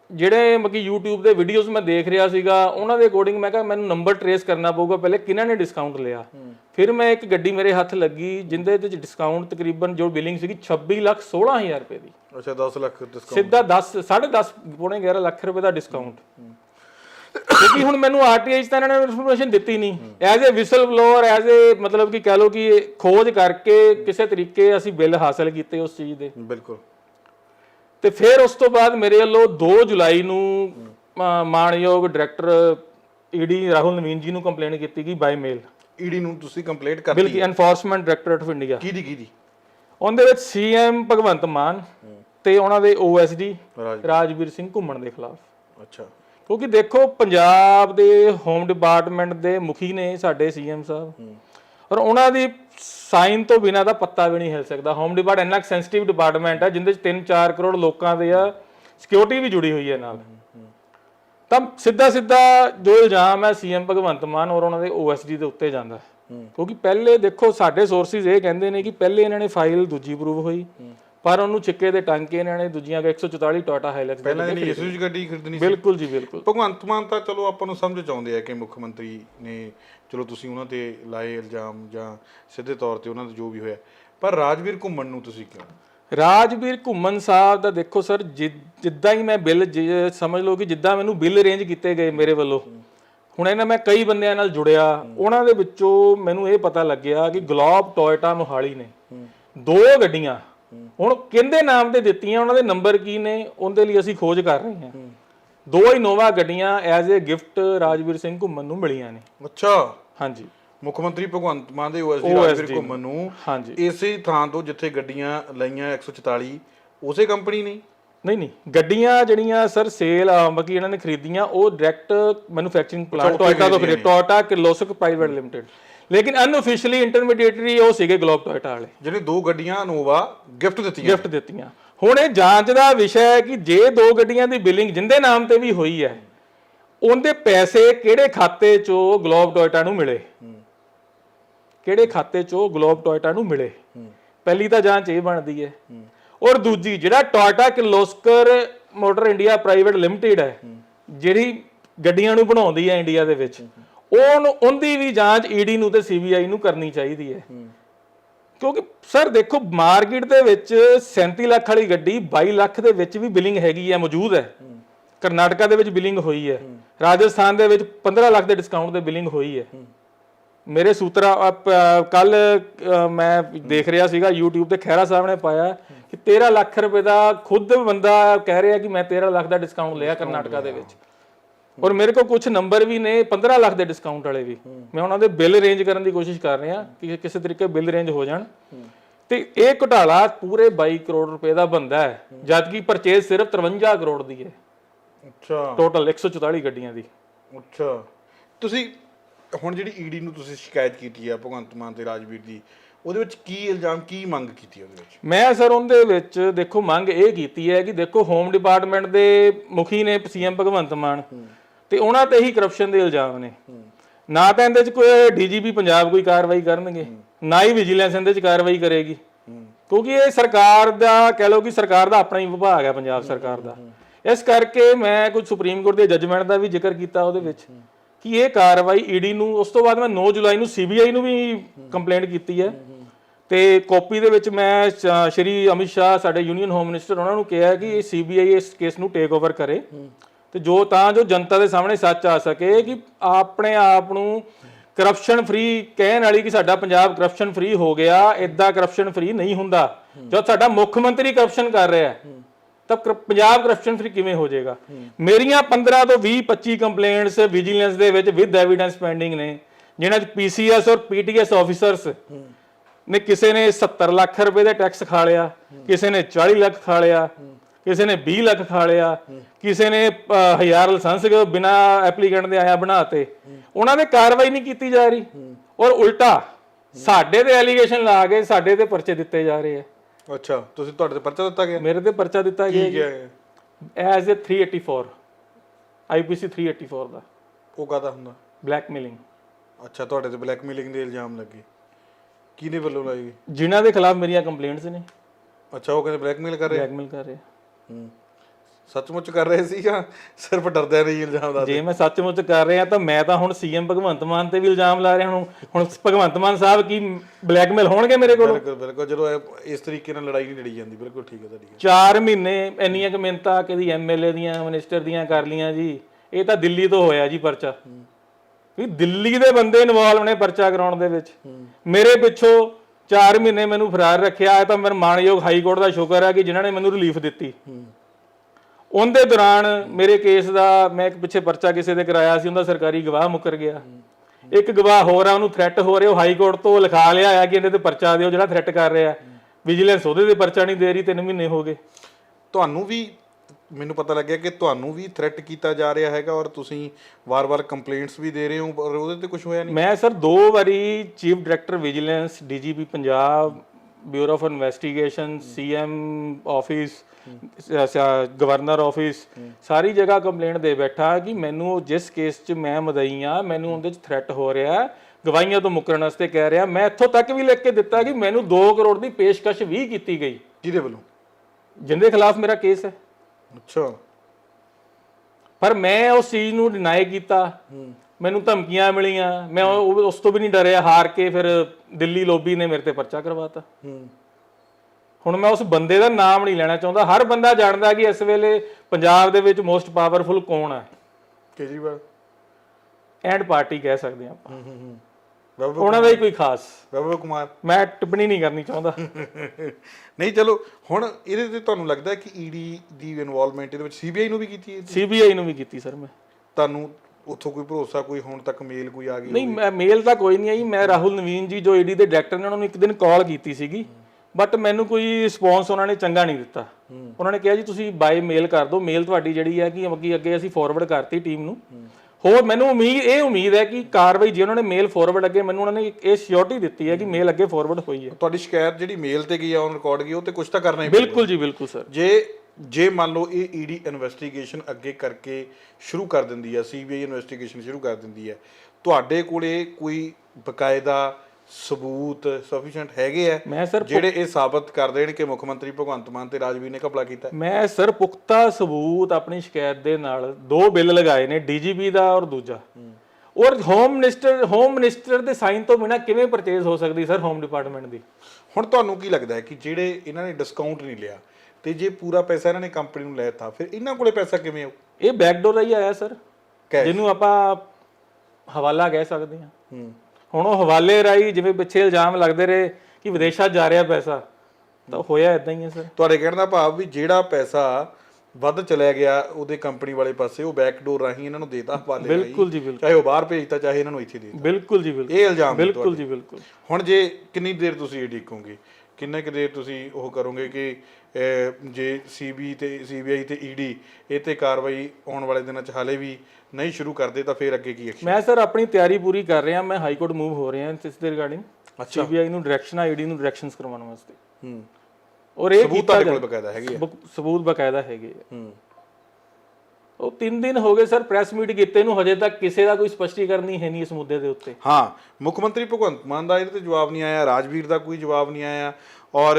ਜਿਹੜੇ ਮੱਕੀ YouTube ਦੇ ਵੀਡੀਓਜ਼ ਮੈਂ ਦੇਖ ਰਿਹਾ ਸੀਗਾ ਉਹਨਾਂ ਦੇ ਅਕੋਰਡਿੰਗ ਮੈਂ ਕਿਹਾ ਮੈਨੂੰ ਨੰਬਰ ਟਰੇਸ ਕਰਨਾ ਪਊਗਾ ਪਹਿਲੇ ਕਿਹਨਾਂ ਨੇ ਡਿਸਕਾਊਂਟ ਲਿਆ। ਫਿਰ ਮੈਂ ਇੱਕ ਗੱਡੀ ਮੇਰੇ ਹੱਥ ਲੱਗੀ ਜਿੰਦੇ ਵਿੱਚ ਡਿਸਕਾਊਂਟ ਤਕਰੀਬਨ ਜੋ ਬਿਲਿੰਗ ਸੀਗੀ 26 ਲੱਖ 16000 ਰੁਪਏ ਦੀ। ਅੱਛਾ 10 ਲੱਖ ਡਿਸਕਾਊਂਟ ਸਿੱਧਾ 10 10.5 ਪੌਣੇ 11 ਲੱਖ ਰੁਪਏ ਦਾ ਡਿਸਕਾਊਂਟ ਕਿਉਂਕਿ ਹੁਣ ਮੈਨੂੰ ਆਰਟੀਆਈ ਤਾਂ ਇਹਨਾਂ ਨੇ ਇਨਫੋਰਮੇਸ਼ਨ ਦਿੱਤੀ ਨਹੀਂ। As a whistle blower as a ਮਤਲਬ ਕਿ ਕਹ ਲਓ ਕਿ ਖੋਜ ਕਰਕੇ ਕਿਸੇ ਤਰੀਕੇ ਅਸੀਂ ਬਿੱਲ ਹਾਸਲ ਕੀਤੇ ਉਸ ਚੀਜ਼ ਦੇ। ਬਿਲਕੁਲ। ਤੇ ਫਿਰ ਉਸ ਤੋਂ ਬਾਅਦ ਮੇਰੇ ਵੱਲੋਂ 2 ਜੁਲਾਈ ਨੂੰ ਅ, ਮਾਣਯੋਗ ਡਾਇਰੈਕਟਰ ਈਡੀ ਰਾਹੁਲ ਨਵੀਨ ਜੀ ਨੂੰ ਕੰਪਲੇਂਟ ਕੀਤੀ ਗਈ ਬਾਈ ਮੇਲ ਈਡੀ ਨੂੰ ਤੁਸੀਂ ਕੰਪਲੀਟ ਕਰ ਬਿਲ ਕੀ ਐਨਫੋਰਸਮੈਂਟ ਡਾਇਰੈਕਟੋਰੇਟ ਆਫ ਇੰਡੀਆ ਕਿਹਦੀ ਕਿਹਦੀ? ਉਹਦੇ ਵਿੱਚ ਸੀਐਮ ਭਗਵੰਤ ਮਾਨ ਤੇ ਉਹਨਾਂ ਦੇ ਓਐਸਡੀ ਰਾਜ ਰਾਜਵੀਰ ਸਿੰਘ ਘੁੰਮਣ ਦੇ ਖਿਲਾਫ। ਅੱਛਾ। ਕਿਉਂਕਿ ਦੇਖੋ ਪੰਜਾਬ ਦੇ ਹੋਮ ਡਿਪਾਰਟਮੈਂਟ ਦੇ ਮੁਖੀ ਨੇ ਸਾਡੇ ਸੀਐਮ ਸਾਹਿਬ। ਔਰ ਉਹਨਾਂ ਦੀ ਸਾਈਨ ਤੋਂ ਬਿਨਾਂ ਦਾ ਪੱਤਾ ਵੀ ਨਹੀਂ ਹਿਲ ਸਕਦਾ। ਹੋਮ ਡਿਪਾਰਟ ਇੰਨਾ ਸੈਂਸਿਟਿਵ ਡਿਪਾਰਟਮੈਂਟ ਹੈ ਜਿੰਦੇ ਚ 3-4 ਕਰੋੜ ਲੋਕਾਂ ਦੇ ਆ ਸਿਕਿਉਰਿਟੀ ਵੀ ਜੁੜੀ ਹੋਈ ਹੈ ਨਾਲ ਤਾਂ ਸਿੱਧਾ ਸਿੱਧਾ ਜੋ ਇਲਜ਼ਾਮ ਹੈ ਸੀਐਮ ਭਗਵੰਤ ਮਾਨ ਔਰ ਉਹਨਾਂ ਦੇ ਓਐਸਡੀ ਦੇ ਉੱਤੇ ਜਾਂਦਾ ਹੈ। ਕਿਉਂਕਿ ਪਹਿਲੇ ਦੇਖੋ ਸਾਡੇ ਸੋਰਸਿਸ ਇਹ ਕਹਿੰਦੇ ਨੇ ਕਿ ਪਹਿਲੇ ਇਹਨਾਂ ਨੇ ਫਾਈਲ ਦੂਜੀ ਪ੍ਰੂਵ ਹੋਈ। ਪਰ ਉਹਨੂੰ ਛਿੱਕੇ ਦੇ ਟਾਂਕੇ ਇਹਨਾਂ ਨੇ ਦੂਜੀਆਂ 144 ਟਾਟਾ ਹਾਈਲੈਕਸ ਪਹਿਲਾਂ ਇਸ ਵਿੱਚ ਗੱਡੀ ਖਰੀਦਣੀ ਸੀ। ਬਿਲਕੁਲ ਜੀ ਬਿਲਕੁਲ। ਭਗਵੰਤ ਮਾਨ ਤਾਂ ਚਲੋ ਆਪਾਂ ਨੂੰ ਸਮਝ ਚ ਆਉਂਦੇ ਆ ਕਿ ਮੁੱਖ ਮੰਤਰੀ ਨੇ ਚਲੋ ਤੁਸੀਂ ਉਹਨਾਂ ਤੇ ਲਾਏ ਇਲਜ਼ਾਮ ਜਾਂ ਸਿੱਧੇ ਤੌਰ ਤੇ ਉਹਨਾਂ ਦਾ ਜੋ ਵੀ ਹੋਇਆ। ਪਰ ਰਾਜਵੀਰ ਘੁੰਮਣ ਨੂੰ ਤੁਸੀਂ ਕਿਉਂ? ਰਾਜਵੀਰ ਘੁੰਮਣ ਸਾਹਿਬ ਦਾ ਦੇਖੋ ਸਰ ਜਿੱਦਾਂ ਹੀ ਮੈਂ ਬਿੱਲ ਸਮਝ ਲਓ ਕਿ ਜਿੱਦਾਂ ਮੈਨੂੰ ਬਿੱਲ ਅਰੇਂਜ ਕੀਤੇ ਗਏ ਮੇਰੇ ਵੱਲੋਂ ਹੁਣ ਇਹਨਾਂ ਮੈਂ ਕਈ ਬੰਦਿਆਂ ਨਾਲ ਜੁੜਿਆ ਉਹਨਾਂ ਦੇ ਵਿੱਚੋਂ ਮੈਨੂੰ ਇਹ ਪਤਾ ਲੱਗਿਆ ਕਿ ਗਲੋਬ ਟੋਇਟਾ ਮੋਹਾਲੀ ਨੇ ਦੋ ਗੱਡੀਆਂ ਹੁਣ ਕਿੰਦੇ ਨਾਮ ਤੇ ਦਿੱਤੀਆਂ ਉਹਨਾਂ ਦੇ ਨੰਬਰ ਕੀ ਨੇ ਉਹਦੇ ਲਈ ਅਸੀਂ ਖੋਜ ਕਰ ਰਹੇ ਹਾਂ। ਦੋ ਇਨੋਵਾ ਗੱਡੀਆਂ as a gift Rajveer Singh Ghuman ਨੂੰ ਮਿਲੀਆਂ ਨੇ। ਅੱਛਾ। ਹਾਂਜੀ। ਮੁੱਖ ਮੰਤਰੀ ਭਗਵੰਤ ਮਾਨ ਦੇ ਓਐਸਡੀ ਰਾਜਵੀਰ ਘੁੰਮਣ ਨੂੰ। ਹਾਂਜੀ। ਇਸੇ ਥਾਂ ਤੋਂ ਜਿੱਥੇ ਗੱਡੀਆਂ ਲਈਆਂ 144 ਉਸੇ ਕੰਪਨੀ ਨੇ? ਨਹੀਂ ਨਹੀਂ। ਗੱਡੀਆਂ ਜਿਹੜੀਆਂ ਸਰ ਸੇਲ ਬਾਕੀ ਇਹਨਾਂ ਨੇ ਖਰੀਦੀਆਂ ਉਹ ਡਾਇਰੈਕਟ ਮੈਨੂਫੈਕਚਰਿੰਗ ਪਲਾਂਟ ਟੋਇਟਾ ਤੋਂ ਖਰੀਦੇ ਟੋਇਟਾ ਕਿਰਲੋਸਕ ਪ੍ਰਾਈਵੇਟ ਲਿਮਟਿਡ। ਲੇਕਿਨ ਅਨਅਫੀਸ਼ੀਅਲੀ ਇੰਟਰਮੀਡੀਏਟਰੀ ਉਹ ਸੀਗੇ ਗਲੋਬ ਟੋਇਟਾ ਵਾਲੇ। ਜਿਹੜੇ ਦੋ ਗੱਡੀਆਂ ਨੋਵਾ ਗਿਫਟ ਦਿੱਤੀਆਂ। ਗਿਫਟ ਦਿੱਤੀਆਂ। ਹੁਣ ਇਹ ਜਾਂਚ ਦਾ ਵਿਸ਼ਾ ਹੈ ਕਿ ਜੇ ਦੋ ਗੱਡੀਆਂ ਦੀ ਬਿਲਿੰਗ ਜਿੰਦੇ ਨਾਮ ਤੇ ਵੀ ਹੋਈ ਹੈ ਉਹਦੇ ਪੈਸੇ ਕਿਹੜੇ ਖਾਤੇ ਚੋਂ ਗਲੋਬ ਟੋਇਟਾ ਨੂੰ ਮਿਲੇ? ਕਿਹੜੇ ਖਾਤੇ ਚੋਂ ਗਲੋਬ ਟੋਇਟਾ ਨੂੰ ਮਿਲੇ? ਪਹਿਲੀ ਤਾਂ ਜਾਂਚ ਇਹ ਬਣਦੀ ਹੈ। ਔਰ ਦੂਜੀ ਜਿਹੜਾ Toyota Kirloskar motor India private limited ਹੈ ਜਿਹੜੀ ਗੱਡੀਆਂ ਨੂੰ ਬਣਾਉਂਦੀ ਹੈ ਇੰਡੀਆ ਦੇ ਵਿੱਚ ਉਹ ਉਹਦੀ ਵੀ ਜਾਂਚ ਈਡੀ ਨੂੰ ਤੇ ਸੀਬੀਆਈ ਨੂੰ ਕਰਨੀ ਚਾਹੀਦੀ ਹੈ। ਕਿਉਂਕਿ ਸਰ ਦੇਖੋ ਮਾਰਕੀਟ ਦੇ ਵਿੱਚ 37 ਲੱਖ ਵਾਲੀ ਗੱਡੀ 22 ਲੱਖ ਦੇ ਵਿੱਚ ਵੀ ਬਿਲਿੰਗ ਹੈਗੀ ਹੈ ਮੌਜੂਦ ਹੈ। ਕਰਨਾਟਕਾ ਦੇ ਵਿੱਚ ਬਿਲਿੰਗ ਹੋਈ ਹੈ। ਰਾਜਸਥਾਨ ਦੇ ਵਿੱਚ 15 ਲੱਖ ਦੇ ਡਿਸਕਾਊਂਟ ਤੇ ਬਿਲਿੰਗ ਹੋਈ ਹੈ। ਮੇਰੇ ਸੂਤਰਾ ਕੱਲ ਮੈਂ ਦੇਖ ਰਿਹਾ ਸੀਗਾ YouTube ਤੇ ਖੈਰਾ ਸਾਹਿਬ ਨੇ ਪਾਇਆ ਕਿ 13 ਲੱਖ ਰੁਪਏ ਦਾ ਖੁਦ ਬੰਦਾ ਕਹਿ ਰਿਹਾ ਕਿ ਮੈਂ 13 ਲੱਖ ਦਾ ਡਿਸਕਾਊਂਟ ਲਿਆ ਕਰਨਾਟਕਾ ਦੇ ਵਿੱਚ। ਔਰ ਮੇਰੇ ਕੋਲ ਕੁਝ ਨੰਬਰ ਵੀ ਨੇ 15 ਲੱਖ ਦੇ ਡਿਸਕਾਊਂਟ ਵਾਲੇ ਵੀ। ਮੈਂ ਉਹਨਾਂ ਦੇ ਬਿੱਲ ਅਰੇਂਜ ਕਰਨ ਦੀ ਕੋਸ਼ਿਸ਼ ਕਰ ਰਿਹਾ ਕਿ ਕਿਸੇ ਤਰੀਕੇ ਬਿੱਲ ਅਰੇਂਜ ਹੋ ਜਾਣ। ਤੇ ਇਹ ਘੁਟਾਲਾ ਪੂਰੇ 22 ਕਰੋੜ ਰੁਪਏ ਦਾ ਬੰਦਾ ਹੈ ਜਦ ਕਿ ਪਰਚੇਜ਼ ਸਿਰਫ 53 ਕਰੋੜ ਦੀ ਹੈ। ਅੱਛਾ। ਟੋਟਲ 144 ਗੱਡੀਆਂ ਦੀ। ਅੱਛਾ। ਤੁਸੀਂ ਹੁਣ ਜਿਹੜੀ ਈਡੀ ਨੂੰ ਤੁਸੀਂ ਸ਼ਿਕਾਇਤ ਕੀਤੀ ਆ ਭਗਵੰਤ ਮਾਨ ਤੇ ਰਾਜਵੀਰ ਦੀ ਉਹਦੇ ਵਿੱਚ ਕੀ ਇਲਜ਼ਾਮ ਕੀ ਮੰਗ ਕੀਤੀ ਉਹਦੇ ਵਿੱਚ? ਮੈਂ ਸਰ ਉਹਦੇ ਵਿੱਚ ਦੇਖੋ ਮੰਗ ਇਹ ਕੀਤੀ ਹੈ ਕਿ ਦੇਖੋ ਹੋਮ ਡਿਪਾਰਟਮੈਂਟ ਦੇ ਮੁਖੀ ਨੇ ਸੀਐਮ ਭਗਵੰਤ ਮਾਨ। ਤੇ ਉਹਨਾਂ ਤੇ ਹੀ ਕਰਪਸ਼ਨ ਦੇ ਇਲਜ਼ਾਮ ਨੇ। ਨਾ ਤਾਂ ਇਹਦੇ 'ਚ ਕੋਈ ਡੀਜੀਪੀ ਪੰਜਾਬ ਕੋਈ ਕਾਰਵਾਈ ਕਰਨਗੇ, ਨਾ ਹੀ ਵਿਜੀਲੈਂਸ ਇਹਦੇ 'ਚ ਕਾਰਵਾਈ ਕਰੇਗੀ। ਕਿਉਂਕਿ ਇਹ ਸਰਕਾਰ ਦਾ, ਕਹਿ ਲਓ ਕਿ ਸਰਕਾਰ ਦਾ ਆਪਣਾ ਹੀ ਵਿਭਾਗ ਹੈ ਪੰਜਾਬ ਸਰਕਾਰ ਦਾ। ਇਸ ਕਰਕੇ ਮੈਂ ਕੁਝ ਸੁਪਰੀਮ ਕੋਰਟ ਦੇ ਜੱਜਮੈਂਟ ਦਾ ਵੀ ਜ਼ਿਕਰ ਕੀਤਾ ਉਹਦੇ ਵਿੱਚ ਕਿ ਇਹ ਕਾਰਵਾਈ ਈਡੀ ਨੂੰ, ਉਸ ਤੋਂ ਬਾਅਦ ਮੈਂ 9 ਜੁਲਾਈ ਨੂੰ ਸੀਬੀਆਈ ਨੂੰ ਵੀ ਕੰਪਲੇਂਟ ਕੀਤੀ ਹੈ। ਤੇ ਕਾਪੀ ਦੇ ਵਿੱਚ ਮੈਂ ਸ਼੍ਰੀ ਅਮਿਤ ਸ਼ਾਹ, ਸਾਡੇ ਯੂਨੀਅਨ ਹੋਮ ਮਿਨਿਸਟਰ ਉਹਨਾਂ ਨੂੰ ਕਿਹਾ ਕਿ ਸੀਬੀਆਈ ਇਸ ਕੇਸ ਨੂੰ ਟੇਕ ਓਵਰ ਕਰੇ। ਤੇ ਜੋ ਤਾਂ ਜੋ ਜਨਤਾ ਦੇ ਸਾਹਮਣੇ ਸੱਚ ਆ ਸਕੇ ਕਿ ਆਪਣੇ ਆਪ ਨੂੰ ਕਰਪਸ਼ਨ ਫ੍ਰੀ ਕਹਿਣ ਵਾਲੀ ਕਿ ਸਾਡਾ ਪੰਜਾਬ ਕਰਪਸ਼ਨ ਫ੍ਰੀ ਹੋ ਗਿਆ ਇਦਾਂ ਕਰਪਸ਼ਨ ਫ੍ਰੀ ਨਹੀਂ ਹੁੰਦਾ। ਜਦ ਸਾਡਾ ਮੁੱਖ ਮੰਤਰੀ ਕਰਪਸ਼ਨ ਕਰ ਰਿਹਾ ਹੈ, ਤਾਂ ਪੰਜਾਬ ਕਰਪਸ਼ਨ ਫ੍ਰੀ ਕਿਵੇਂ ਹੋ ਜਾਏਗਾ? ਮੇਰੀਆਂ 15 ਤੋਂ 20 25 ਕੰਪਲੇਂਟਸ ਵਿਜੀਲੈਂਸ ਦੇ ਵਿੱਚ ਵਿਦ ਐਵੀਡੈਂਸ ਪੈਂਡਿੰਗ ਨੇ, ਜਿਨ੍ਹਾਂ 'ਚ ਪੀਸੀਐਸ ਔਰ ਪੀਟੀਐਸ ਆਫੀਸਰਸ ਨੇ ਕਿਸੇ ਨੇ 70 ਲੱਖ ਰੁਪਏ ਦੇ ਟੈਕਸ ਖਾ ਲਿਆ, ਕਿਸੇ ਨੇ 40 ਲੱਖ ਖਾ ਲਿਆ ਕਿਸੇ ਨੇ 20 ਲੱਖ ਖਾ ਲਿਆ ਕਿਸੇ ਨੇ ਅ, ਹਜ਼ਾਰ ਲਾਇਸੈਂਸ ਬਿਨਾ ਐਪਲੀਕੈਂਟ ਦੇ ਆਇਆ ਬਣਾਤੇ। ਉਹਨਾਂ ਦੇ ਕਾਰਵਾਈ ਨਹੀਂ ਕੀਤੀ ਜਾ ਰਹੀ। ਔਰ ਉਲਟਾ ਸਾਡੇ ਤੇ ਐਲੀਗੇਸ਼ਨ ਲਾ ਕੇ ਸਾਡੇ ਤੇ ਪਰਚੇ ਦਿੱਤੇ ਜਾ ਰਹੇ ਆ। ਅੱਛਾ ਤੁਸੀਂ ਤੁਹਾਡੇ ਤੇ ਪਰਚਾ ਦਿੱਤਾ ਗਿਆ? ਮੇਰੇ ਤੇ ਪਰਚਾ ਦਿੱਤਾ ਗਿਆ ਕੀ ਹੈ ਐਜ਼ ਅ 384 ਆਈਪੀਸੀ 384 ਦਾ। ਉਹ ਕਾਦਾ ਹੁੰਦਾ? ਬਲੈਕਮੇਲਿੰਗ ਅੱਛਾ ਤੁਹਾਡੇ ਤੇ ਬਲੈਕਮੇਲਿੰਗ ਦੇ ਇਲਜ਼ਾਮ ਲੱਗੇ। ਕਿਹਦੇ ਵੱਲੋਂ ਗਏ ਜਿਨ੍ਹਾਂ ਦੇ ਖਿਲਾਫ ਮੇਰੀਆਂ ਕੰਪਲੇਂਟਸ ਨੇ। ਅੱਛਾ ਉਹ ਕਹਿੰਦੇ ਬਲੈਕਮੇਲ ਕਰ ਰਹੇ ਬਲੈਕਮੇਲ ਕਰ ਰਹੇ ਸੱਚਮੁੱਚ ਕਰ ਰਹੇ ਸੀ ਜਾਂ ਸਿਰਫ ਡਰਦਿਆਂ ਨੇ ਹੀ ਇਲਜ਼ਾਮ ਲਾ ਜੇ ਮੈਂ ਸੱਚਮੁੱਚ ਕਰ ਰਿਹਾ ਤਾਂ ਮੈਂ ਤਾਂ ਹੁਣ ਸੀਐਮ ਭਗਵੰਤ ਮਾਨ ਤੇ ਵੀ ਇਲਜ਼ਾਮ ਲਾ ਰਿਹਾ ਹੁਣ ਹੁਣ ਭਗਵੰਤ ਮਾਨ ਸਾਹਿਬ ਕੀ ਬਲੈਕਮੇਲ ਹੋਣਗੇ ਮੇਰੇ ਕੋਲ? ਬਿਲਕੁਲ ਬਿਲਕੁਲ। ਜਦੋਂ ਇਹ- ਇਸ ਤਰੀਕੇ ਨਾਲ ਲੜਾਈ ਨਹੀਂ ਲੜੀ ਜਾਂਦੀ ਬਿਲਕੁਲ ਠੀਕ ਹੈ ਤੁਹਾਡੀ ਗੱਲ। 4 ਮਹੀਨੇ ਇੰਨੀਆਂ ਕੁ ਮਿੰਤਾਂ ਕਿਹਦੀ ਐਮਐਲਏ ਦੀਆਂ ਮਿਨਿਸਟਰ ਦੀਆਂ ਕਰ ਲੀਆਂ ਜੀ। ਇਹ ਤਾਂ ਦਿੱਲੀ ਤੋਂ ਹੋਇਆ ਜੀ ਪਰਚਾ। ਵੀ ਦਿੱਲੀ ਦੇ ਬੰਦੇ ਇਨਵੋਲਵ ਨੇ ਪਰਚਾ ਕਰਾਉਣ ਦੇ ਵਿੱਚ। ਮੇਰੇ ਪਿੱਛੋਂ 4 ਮਹੀਨੇ ਮੈਨੂੰ ਫਰਾਰ ਰੱਖਿਆ ਇਹ ਤਾਂ ਮੇਰੇ ਮਾਣਯੋਗ ਹਾਈ ਕੋਰਟ ਦਾ ਸ਼ੁਕਰ ਹੈ ਕਿ ਜਿਨ੍ਹਾਂ ਨੇ ਮੈਨੂੰ ਰਿਲੀਫ ਦਿੱਤੀ। ਉਹਦੇ ਦੌਰਾਨ ਮੇਰੇ ਕੇਸ ਦਾ ਮੈਂ ਇੱਕ ਪਿੱਛੇ ਪਰਚਾ ਕਿਸੇ ਦੇ ਕਰਾਇਆ ਸੀ ਉਹਦਾ ਸਰਕਾਰੀ ਗਵਾਹ ਮੁੱਕਰ ਗਿਆ। ਇੱਕ ਗਵਾਹ ਹੋਰ ਆ ਉਹਨੂੰ ਥ੍ਰੈਟ ਹੋ ਰਿਹਾ ਉਹ ਹਾਈ ਕੋਰਟ ਤੋਂ ਲਿਖਾ ਲਿਆ ਆ ਕਿ ਇਹਦੇ ਤੇ ਪਰਚਾ ਦਿਓ ਜਿਹੜਾ ਥ੍ਰੈਟ ਕਰ ਰਿਹਾ। ਵਿਜੀਲੈਂਸ ਉਹਦੇ ਤੇ ਪਰਚਾ ਨਹੀਂ ਦੇ ਰਹੀ 3 ਮਹੀਨੇ ਹੋ ਗਏ। ਤੁਹਾਨੂੰ ਵੀ ਮੈਨੂੰ ਪਤਾ ਲੱਗਿਆ ਕਿ ਤੁਹਾਨੂੰ ਵੀ ਥ੍ਰੈਟ ਕੀਤਾ ਜਾ ਰਿਹਾ ਹੈਗਾ ਔਰ ਤੁਸੀਂ ਵਾਰ-ਵਾਰ ਕੰਪਲੇਂਟਸ ਵੀ ਦੇ ਰਹੇ ਹੋ ਪਰ ਉਹਦੇ ਤੇ ਕੁਝ ਹੋਇਆ ਨਹੀਂ? ਮੈਂ ਸਰ ਦੋ ਵਾਰੀ chief director vigilance DGP Punjab bureau of investigation CM office governor office ਸਾਰੀ ਜਗ੍ਹਾ ਕੰਪਲੇਂਟ ਦੇ ਬੈਠਾ ਕਿ ਮੈਨੂੰ ਜਿਸ ਕੇਸ 'ਚ ਮੈਂ ਮਦਈ ਆ ਮੈਨੂੰ ਉਹਦੇ 'ਚ ਥ੍ਰੈਟ ਹੋ ਰਿਹਾ ਗਵਾਹੀਆਂ ਤੋਂ ਮੁਕਰਨ ਵਾਸਤੇ ਕਹਿ ਰਿਹਾ ਮੈਂ ਇੱਥੋਂ ਤੱਕ ਵੀ ਲਿਖ ਕੇ ਦਿੱਤਾ ਕਿ ਮੈਨੂੰ 2 ਕਰੋੜ ਦੀ ਪੇਸ਼ਕਸ਼ ਵੀ ਕੀਤੀ ਗਈ। ਜਿਹਦੇ ਵੱਲੋਂ? ਜਿੰਦੇ ਖਿਲਾਫ ਮੇਰਾ ਕੇਸ ਹੈ। ਅੱਛਾ। ਪਰ ਮੈਂ ਉਸ ਚੀਜ਼ ਨੂੰ ਡਿਨਾਈ ਕੀਤਾ। ਮੈਨੂੰ ਧਮਕੀਆਂ ਮਿਲੀਆਂ। ਮੈਂ ਉਸ ਤੋਂ ਵੀ ਨਹੀਂ ਡਰਿਆ। ਹਾਰ ਕੇ ਫਿਰ ਦਿੱਲੀ ਲੋਬੀ ਨੇ ਮੇਰੇ ਤੇ ਪਰਚਾ ਕਰਵਾਤਾ। ਹੁਣ ਮੈਂ ਉਸ ਬੰਦੇ ਦਾ ਨਾਮ ਨਹੀਂ ਲੈਣਾ ਚਾਹੁੰਦਾ। ਹਰ ਬੰਦਾ ਜਾਣਦਾ ਕਿ ਇਸ ਵੇਲੇ ਪੰਜਾਬ ਦੇ ਵਿੱਚ ਮੋਸਟ ਪਾਵਰਫੁਲ ਕੌਣ ਹੈ ਕੇਜਰੀਵਾਲ। ਐਂਡ ਪਾਰਟੀ ਕਹਿ ਸਕਦੇ ਆਪਾਂ। ਹੂੰ ਹੂੰ ਹੂੰ। ਬਾਬੂ ਉਹਨਾਂ ਦਾ ਹੀ ਕੋਈ ਖਾਸ। ਬਾਬੂ ਕੁਮਾਰ। ਮੈਂ ਟਿੱਪਣੀ ਨਹੀਂ ਕਰਨੀ ਚਾਹੁੰਦਾ। ਨਹੀਂ ਚਲੋ ਹੁਣ ਇਹਦੇ ਤੇ ਤੁਹਾਨੂੰ ਲੱਗਦਾ ਕਿ ਈਡੀ ਦੀ ਇਨਵੋਲਵਮੈਂਟ ਇਹਦੇ ਵਿੱਚ ਸੀਬੀਆਈ ਨੂੰ ਵੀ ਕੀਤੀ ਹੈ? ਸੀਬੀਆਈ ਨੂੰ ਵੀ ਕੀਤੀ ਸਰ ਮੈਂ। ਤੁਹਾਨੂੰ ਉੱਥੋਂ ਕੋਈ ਭਰੋਸਾ ਕੋਈ ਹੁਣ ਤੱਕ ਮੇਲ ਕੋਈ ਆ ਗਈ ਨਹੀਂ ਮੈਂ ਮੇਲ ਤਾਂ ਕੋਈ ਨਹੀਂ ਆਈ। ਮੈਂ ਰਾਹੁਲ ਨਵੀਨ ਜੀ ਜੋ ਈਡੀ ਦੇ ਡਾਇਰੈਕਟਰ ਨੇ ਉਹਨਾਂ ਨੂੰ ਇੱਕ ਦਿਨ ਕਾਲ ਕੀਤੀ ਸੀਗੀ। ਬਟ ਮੈਨੂੰ ਕੋਈ ਰਿਸਪੌਂਸ ਉਹਨਾਂ ਨੇ ਚੰਗਾ ਨਹੀਂ ਦਿੱਤਾ। ਉਹਨਾਂ ਨੇ ਕਿਹਾ ਜੀ ਤੁਸੀਂ ਬਾਈ ਮੇਲ ਕਰ ਦਿਓ। ਮੇਲ ਤੁਹਾਡੀ ਜਿਹੜੀ ਹੈ ਕਿ ਅੱਗੇ ਅੱਗੇ ਅਸੀਂ ਫਾਰਵਰਡ ਕਰਤੀ ਟੀਮ ਨੂੰ। ਹੋਰ ਮੈਨੂੰ ਉਮੀਦ ਇਹ ਉਮੀਦ ਹੈ ਕਿ ਕਾਰਵਾਈ ਜੇ ਉਹਨਾਂ ਨੇ ਮੇਲ ਫਾਰਵਰਡ ਅੱਗੇ ਮੈਨੂੰ ਉਹਨਾਂ ਨੇ ਇਹ ਸਿਓਰਟੀ ਦਿੱਤੀ ਹੈ ਕਿ ਮੇਲ ਅੱਗੇ ਫਾਰਵਰਡ ਹੋਈ ਹੈ ਤੁਹਾਡੀ ਸ਼ਿਕਾਇਤ ਜਿਹੜੀ ਮੇਲ ਤੇ ਗਈ ਆ ਔਨ ਰਿਕਾਰਡ ਗਈ ਉਹ ਤੇ ਕੁਝ ਤਾਂ ਕਰਨਾ ਹੀ। ਬਿਲਕੁਲ ਜੀ ਬਿਲਕੁਲ ਸਰ ਜੇ ਜੇ ਮੰਨ ਲਓ ਇਹ ਈਡੀ ਇਨਵੈਸਟੀਗੇਸ਼ਨ ਅੱਗੇ ਕਰਕੇ ਸ਼ੁਰੂ ਕਰ ਦਿੰਦੀ ਹੈ ਸੀਬੀਆਈ ਇਨਵੈਸਟੀਗੇਸ਼ਨ ਸ਼ੁਰੂ ਕਰ ਦਿੰਦੀ ਹੈ ਤੁਹਾਡੇ ਕੋਲੇ ਕੋਈ ਬਕਾਇਦਾ ਸਬੂਤ ਸਫੀਸ਼ੀਐਂਟ ਹੈਗੇ ਆ ਮੈਂ ਸਰ ਜਿਹੜੇ ਇਹ ਸਾਬਤ ਕਰ ਦੇਣ ਕਿ ਮੁੱਖ ਮੰਤਰੀ ਭਗਵੰਤ ਮਾਨ ਤੇ ਰਾਜਵੀਰ ਨੇ ਘਪਲਾ ਕੀਤਾ। ਹੈ? ਮੈਂ ਸਰ ਪੁਖਤਾ ਸਬੂਤ ਆਪਣੀ ਸ਼ਿਕਾਇਤ ਦੇ ਨਾਲ ਦੋ ਬਿੱਲ ਲਗਾਏ ਨੇ ਡੀਜੀਪੀ ਦਾ ਔਰ ਦੂਜਾ। ਔਰ ਹੋਮ ਮਿਨਿਸਟਰ ਹੋਮ ਮਿਨਿਸਟਰ ਦੇ ਸਾਈਨ ਤੋਂ ਬਿਨਾ ਕਿਵੇਂ ਪਰਚੇਜ਼ ਹੋ ਸਕਦੀ ਸਰ ਹੋਮ ਡਿਪਾਰਟਮੈਂਟ ਦੀ? ਹੁਣ ਤੁਹਾਨੂੰ ਕੀ ਲੱਗਦਾ ਹੈ ਕਿ ਜਿਹੜੇ ਇਹਨਾਂ ਨੇ ਡਿਸਕਾਊਂਟ ਨਹੀਂ ਲਿਆ ਤੇ ਜੇ ਪੂਰਾ ਪੈਸਾ ਇਹਨਾਂ ਨੇ ਕੰਪਨੀ ਨੂੰ ਲੈਤਾ ਫਿਰ ਇਹਨਾਂ ਕੋਲੇ ਪੈਸਾ ਕਿਵੇਂ ਆਊ? ਇਹ ਬੈਕਡੋਰ ਹੀ ਆਇਆ ਸਰ Cash। ਜਿਹਨੂੰ ਆਪਾਂ ਹਵਾਲਾ ਕਹਿ ਸਕਦੇ ਹਾਂ। ਹੂੰ। ਹੁਣ ਉਹ ਹਵਾਲੇ ਰਾਈ ਜਿਵੇਂ ਪਿੱਛੇ ਇਲਜ਼ਾਮ ਲੱਗਦੇ ਰਹੇ ਕਿ ਵਿਦੇਸ਼ਾਂ ਜਾ ਰਿਹਾ ਪੈਸਾ ਤਾਂ ਹੋਇਆ ਇਦਾਂ ਹੀ ਹੈ ਸਰ। ਤੁਹਾਡੇ ਕਹਿਣ ਦਾ ਭਾਵ ਵੀ ਜਿਹੜਾ ਪੈਸਾ ਵੱਧ ਚਲਿਆ ਗਿਆ ਉਹਦੇ ਕੰਪਨੀ ਵਾਲੇ ਪਾਸੇ ਉਹ ਬੈਕਡੋਰ ਰਾਹੀਂ ਇਹਨਾਂ ਨੂੰ ਦੇਤਾ ਹਵਾਲੇ ਰਾਹੀਂ। ਬਿਲਕੁਲ ਜੀ ਬਿਲਕੁਲ। ਚਾਹੇ ਉਹ ਬਾਹਰ ਭੇਜਤਾ ਚਾਹੇ ਇਹਨਾਂ ਨੂੰ ਇੱਥੇ ਦਿੱਤਾ। ਬਿਲਕੁਲ ਜੀ ਬਿਲਕੁਲ। ਇਹ ਇਲਜ਼ਾਮ ਬਿਲਕੁਲ ਜੀ ਬਿਲਕੁਲ। ਹੁਣ ਜੇ ਕਿੰਨੀ ਦੇਰ ਤੁਸੀਂ ਇਹ ਡੀਕੋਗੇ ਕਿੰਨੇ ਕੁ ਦੇਰ ਤੁਸੀਂ ਉਹ ਕਰੋਗੇ ਕਿ ਜੇ ਸੀਬੀ ਤੇ ਸੀਬੀਆਈ ਤੇ ਈਡੀ ਇਹ ਤੇ ਕਾਰਵਾਈ ਆਉਣ ਵਾਲੇ ਦਿਨਾਂ 'ਚ ਹਾਲੇ ਵੀ ਨਹੀਂ ਸ਼ੁਰੂ ਕਰਦੇ ਤਾਂ ਫਿਰ ਅੱਗੇ ਕੀ ਐਕਸ਼ਨ ਮੈਂ ਸਰ ਆਪਣੀ ਤਿਆਰੀ ਪੂਰੀ ਕਰ ਰਿਹਾ ਮੈਂ ਹਾਈ ਕੋਰਟ ਮੂਵ ਹੋ ਰਿਹਾ ਇਸ ਦੇ ਰਿਗਾਰਡਿੰਗ ਅੱਛਾ। ਸੀਬੀਆਈ ਨੂੰ ਡਾਇਰੈਕਸ਼ਨ ਆਈਡੀ ਨੂੰ ਡਾਇਰੈਕਸ਼ਨਸ ਕਰਵਾਉਣ ਵਾਸਤੇ। ਹੂੰ। ਔਰ ਇਹ ਸਬੂਤ ਤੁਹਾਡੇ ਕੋਲ ਬਕਾਇਦਾ ਹੈਗੀ ਸਬੂਤ ਬਕਾਇਦਾ ਹੈਗੇ। ਹੂੰ। ਉਹ 3 ਦਿਨ ਹੋ ਗਏ ਸਰ ਪ੍ਰੈਸ ਮੀਟ ਕੀਤੇ ਨੂੰ ਹਜੇ ਤੱਕ ਕਿਸੇ ਦਾ ਕੋਈ ਸਪਸ਼ਟੀਕਰਨ ਨਹੀਂ ਹੈ ਨਹੀਂ ਇਸ ਮੁੱਦੇ ਦੇ ਉੱਤੇ। ਹਾਂ ਮੁੱਖ ਮੰਤਰੀ ਭਗਵੰਤ ਮਾਨ ਦਾ ਇਹਦੇ ਤੇ ਜਵਾਬ ਨਹੀਂ ਆਇਆ ਰਾਜਵੀਰ ਦਾ ਕੋਈ ਜਵਾਬ ਨਹੀਂ ਆਇਆ ਔਰ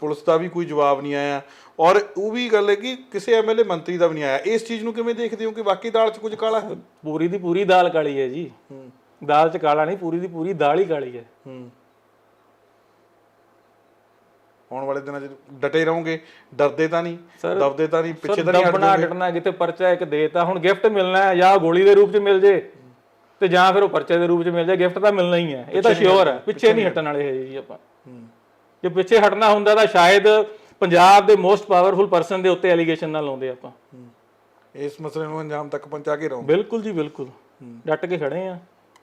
ਪੁਲਿਸ ਦਾ ਵੀ ਕੋਈ ਜਵਾਬ ਨਹੀਂ ਆਇਆ। ਔਰ ਉਹ ਵੀ ਗੱਲ ਹੈ ਕਿ ਕਿਸੇ ਐਮਐਲਏ ਮੰਤਰੀ ਦਾ ਵੀ ਨਹੀਂ ਆਇਆ। ਇਸ ਚੀਜ਼ ਨੂੰ ਕਿਵੇਂ ਦੇਖਦੇ ਹੋ ਕਿ ਵਾਕਈ ਦਾਲ 'ਚ ਕੁਝ ਕਾਲਾ ਹੈ? ਪੂਰੀ ਦੀ ਪੂਰੀ ਦਾਲ ਕਾਲੀ ਹੈ ਜੀ। ਹੂੰ। ਦਾਲ 'ਚ ਕਾਲਾ ਨਹੀਂ ਪੂਰੀ ਦੀ ਪੂਰੀ ਦਾਲ ਹੀ ਕਾਲੀ ਹੈ। ਹੂੰ। ਆਉਣ ਵਾਲੇ ਦਿਨਾਂ 'ਚ ਡਟੇ ਰਹੋਗੇ ਡਰਦੇ ਤਾਂ ਨਹੀਂ ਦਬਦੇ ਤਾਂ ਨਹੀਂ ਪਿੱਛੇ ਤਾਂ ਨਹੀਂ ਹਟ ਦੱਬਣਾ ਜਾਓਗੇ ਡਟਣਾ ਕਿਤੇ ਪਰਚਾ ਇੱਕ ਦੇਤਾ ਹੁਣ ਗਿਫਟ ਮਿਲਣਾ ਹੈ ਜਾਂ ਗੋਲੀ ਦੇ ਰੂਪ 'ਚ ਮਿਲ ਜੇ ਤੇ ਜਾਂ ਫਿਰ ਉਹ ਪਰਚੇ ਦੇ ਰੂਪ 'ਚ ਮਿਲ ਜਾਏ ਗਿਫਟ ਤਾਂ ਮਿਲਣਾ ਹੀ ਹੈ। ਇਹ ਤਾਂ ਸ਼ੋਰ ਹੈ ਪਿੱਛੇ ਨਹੀਂ ਹਟਣ ਵਾਲੇ ਹੈ ਜੀ ਆਪਾਂ। ਹੂੰ। ਜੇ ਪਿੱਛੇ ਹਟਣਾ ਹੁੰਦਾ ਤਾਂ ਸ਼ਾਇਦ ਪੰਜਾਬ ਦੇ ਮੋਸਟ ਪਾਵਰਫੁਲ ਪਰਸਨ ਦੇ ਉੱਤੇ ਐਲੀਗੇਸ਼ਨ ਨਾ ਲਾਉਂਦੇ ਆਪਾਂ। ਇਸ ਮਸਲੇ ਨੂੰ ਅੰਜਾਮ ਤੱਕ ਪਹੁੰਚਾ ਕੇ ਰਹੋਗੇ? ਬਿਲਕੁਲ ਜੀ ਬਿਲਕੁਲ। ਡਟ ਕੇ ਖੜੇ ਆ।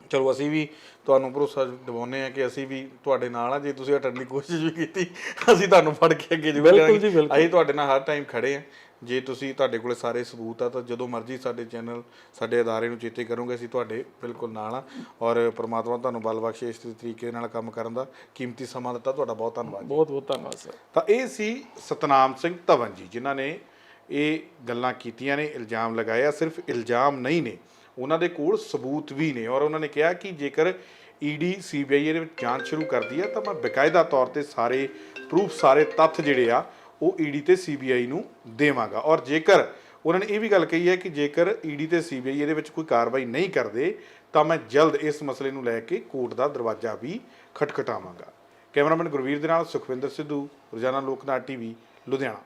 ਚਲੋ ਅਸੀਂ ਵੀ ਤੁਹਾਨੂੰ ਭਰੋਸਾ ਦਿਵਾਉਂਦੇ ਆ ਕਿ ਅਸੀਂ ਵੀ ਤੁਹਾਡੇ ਨਾਲ ਆ। ਜੇ ਤੁਸੀਂ ਹਟਣ ਦੀ ਕੋਸ਼ਿਸ਼ ਵੀ ਕੀਤੀ ਅਸੀਂ ਤੁਹਾਨੂੰ ਫੜ ਕੇ ਅੱਗੇ ਜ਼ਰੂਰ ਬਿਲਕੁਲ ਜੀ, ਬਿਲਕੁਲ। ਅਸੀਂ ਤੁਹਾਡੇ ਨਾਲ ਹਰ ਟਾਈਮ ਖੜੇ ਆ। ਜੇ ਤੁਸੀਂ ਤੁਹਾਡੇ ਕੋਲੇ ਸਾਰੇ ਸਬੂਤ ਆ ਤਾਂ ਜਦੋਂ ਮਰਜ਼ੀ ਸਾਡੇ ਚੈਨਲ ਸਾਡੇ ਅਦਾਰੇ ਨੂੰ ਚੇਤੇ ਕਰੋਗੇ ਅਸੀਂ ਤੁਹਾਡੇ ਬਿਲਕੁਲ ਨਾਲ ਆ। ਔਰ ਪ੍ਰਮਾਤਮਾ ਤੁਹਾਨੂੰ ਬਲ ਬਖਸ਼ੇ ਇਸ ਤਰੀਕੇ ਨਾਲ ਕੰਮ ਕਰਨ ਦਾ ਕੀਮਤੀ ਸਮਾਂ ਦਿੱਤਾ। ਤੁਹਾਡਾ ਬਹੁਤ ਧੰਨਵਾਦ ਬਹੁਤ ਬਹੁਤ ਧੰਨਵਾਦ ਸਰ। ਤਾਂ ਇਹ ਸੀ ਸਤਨਾਮ ਸਿੰਘ ਧਵਨ ਜੀ ਜਿਨ੍ਹਾਂ ਨੇ ਇਹ ਗੱਲਾਂ ਕੀਤੀਆਂ ਨੇ ਇਲਜ਼ਾਮ ਲਗਾਇਆ ਸਿਰਫ ਇਲਜ਼ਾਮ ਨਹੀਂ ਨੇ ਉਹਨਾਂ ਦੇ ਕੋਲ ਸਬੂਤ ਵੀ ਨੇ। ਔਰ ਉਹਨਾਂ ਨੇ ਕਿਹਾ ਕਿ ਜੇਕਰ ਈਡੀ ਸੀਬੀਆਈ ਇਹਦੇ ਵਿੱਚ ਜਾਂਚ ਸ਼ੁਰੂ ਕਰਦੀ ਹੈ ਤਾਂ ਮੈਂ ਬਕਾਇਦਾ ਤੌਰ ਤੇ ਸਾਰੇ ਪ੍ਰੂਫ ਸਾਰੇ ਤੱਥ ਜਿਹੜੇ ਆ ਉਹ ਈਡੀ ਤੇ ਸੀਬੀਆਈ ਨੂੰ ਦੇਵਾਂਗਾ। ਔਰ ਜੇਕਰ ਉਹਨਾਂ ਨੇ ਇਹ ਵੀ ਗੱਲ ਕਹੀ ਹੈ ਕਿ ਜੇਕਰ ਈਡੀ ਤੇ ਸੀਬੀਆਈ ਇਹਦੇ ਵਿੱਚ ਕੋਈ ਕਾਰਵਾਈ ਨਹੀਂ ਕਰਦੇ, ਤਾਂ ਮੈਂ ਜਲਦ ਇਸ ਮਸਲੇ ਨੂੰ ਲੈ ਕੇ ਕੋਰਟ ਦਾ ਦਰਵਾਜ਼ਾ ਵੀ ਖਟਖਟਾਵਾਂਗਾ। ਕੈਮਰਾਮੈਨ ਗੁਰਵੀਰ ਦੇ ਨਾਲ ਸੁਖਵਿੰਦਰ ਸਿੱਧੂ, ਰੋਜ਼ਾਨਾ ਲੋਕਨਾਟ ਟੀਵੀ, ਲੁਧਿਆਣਾ।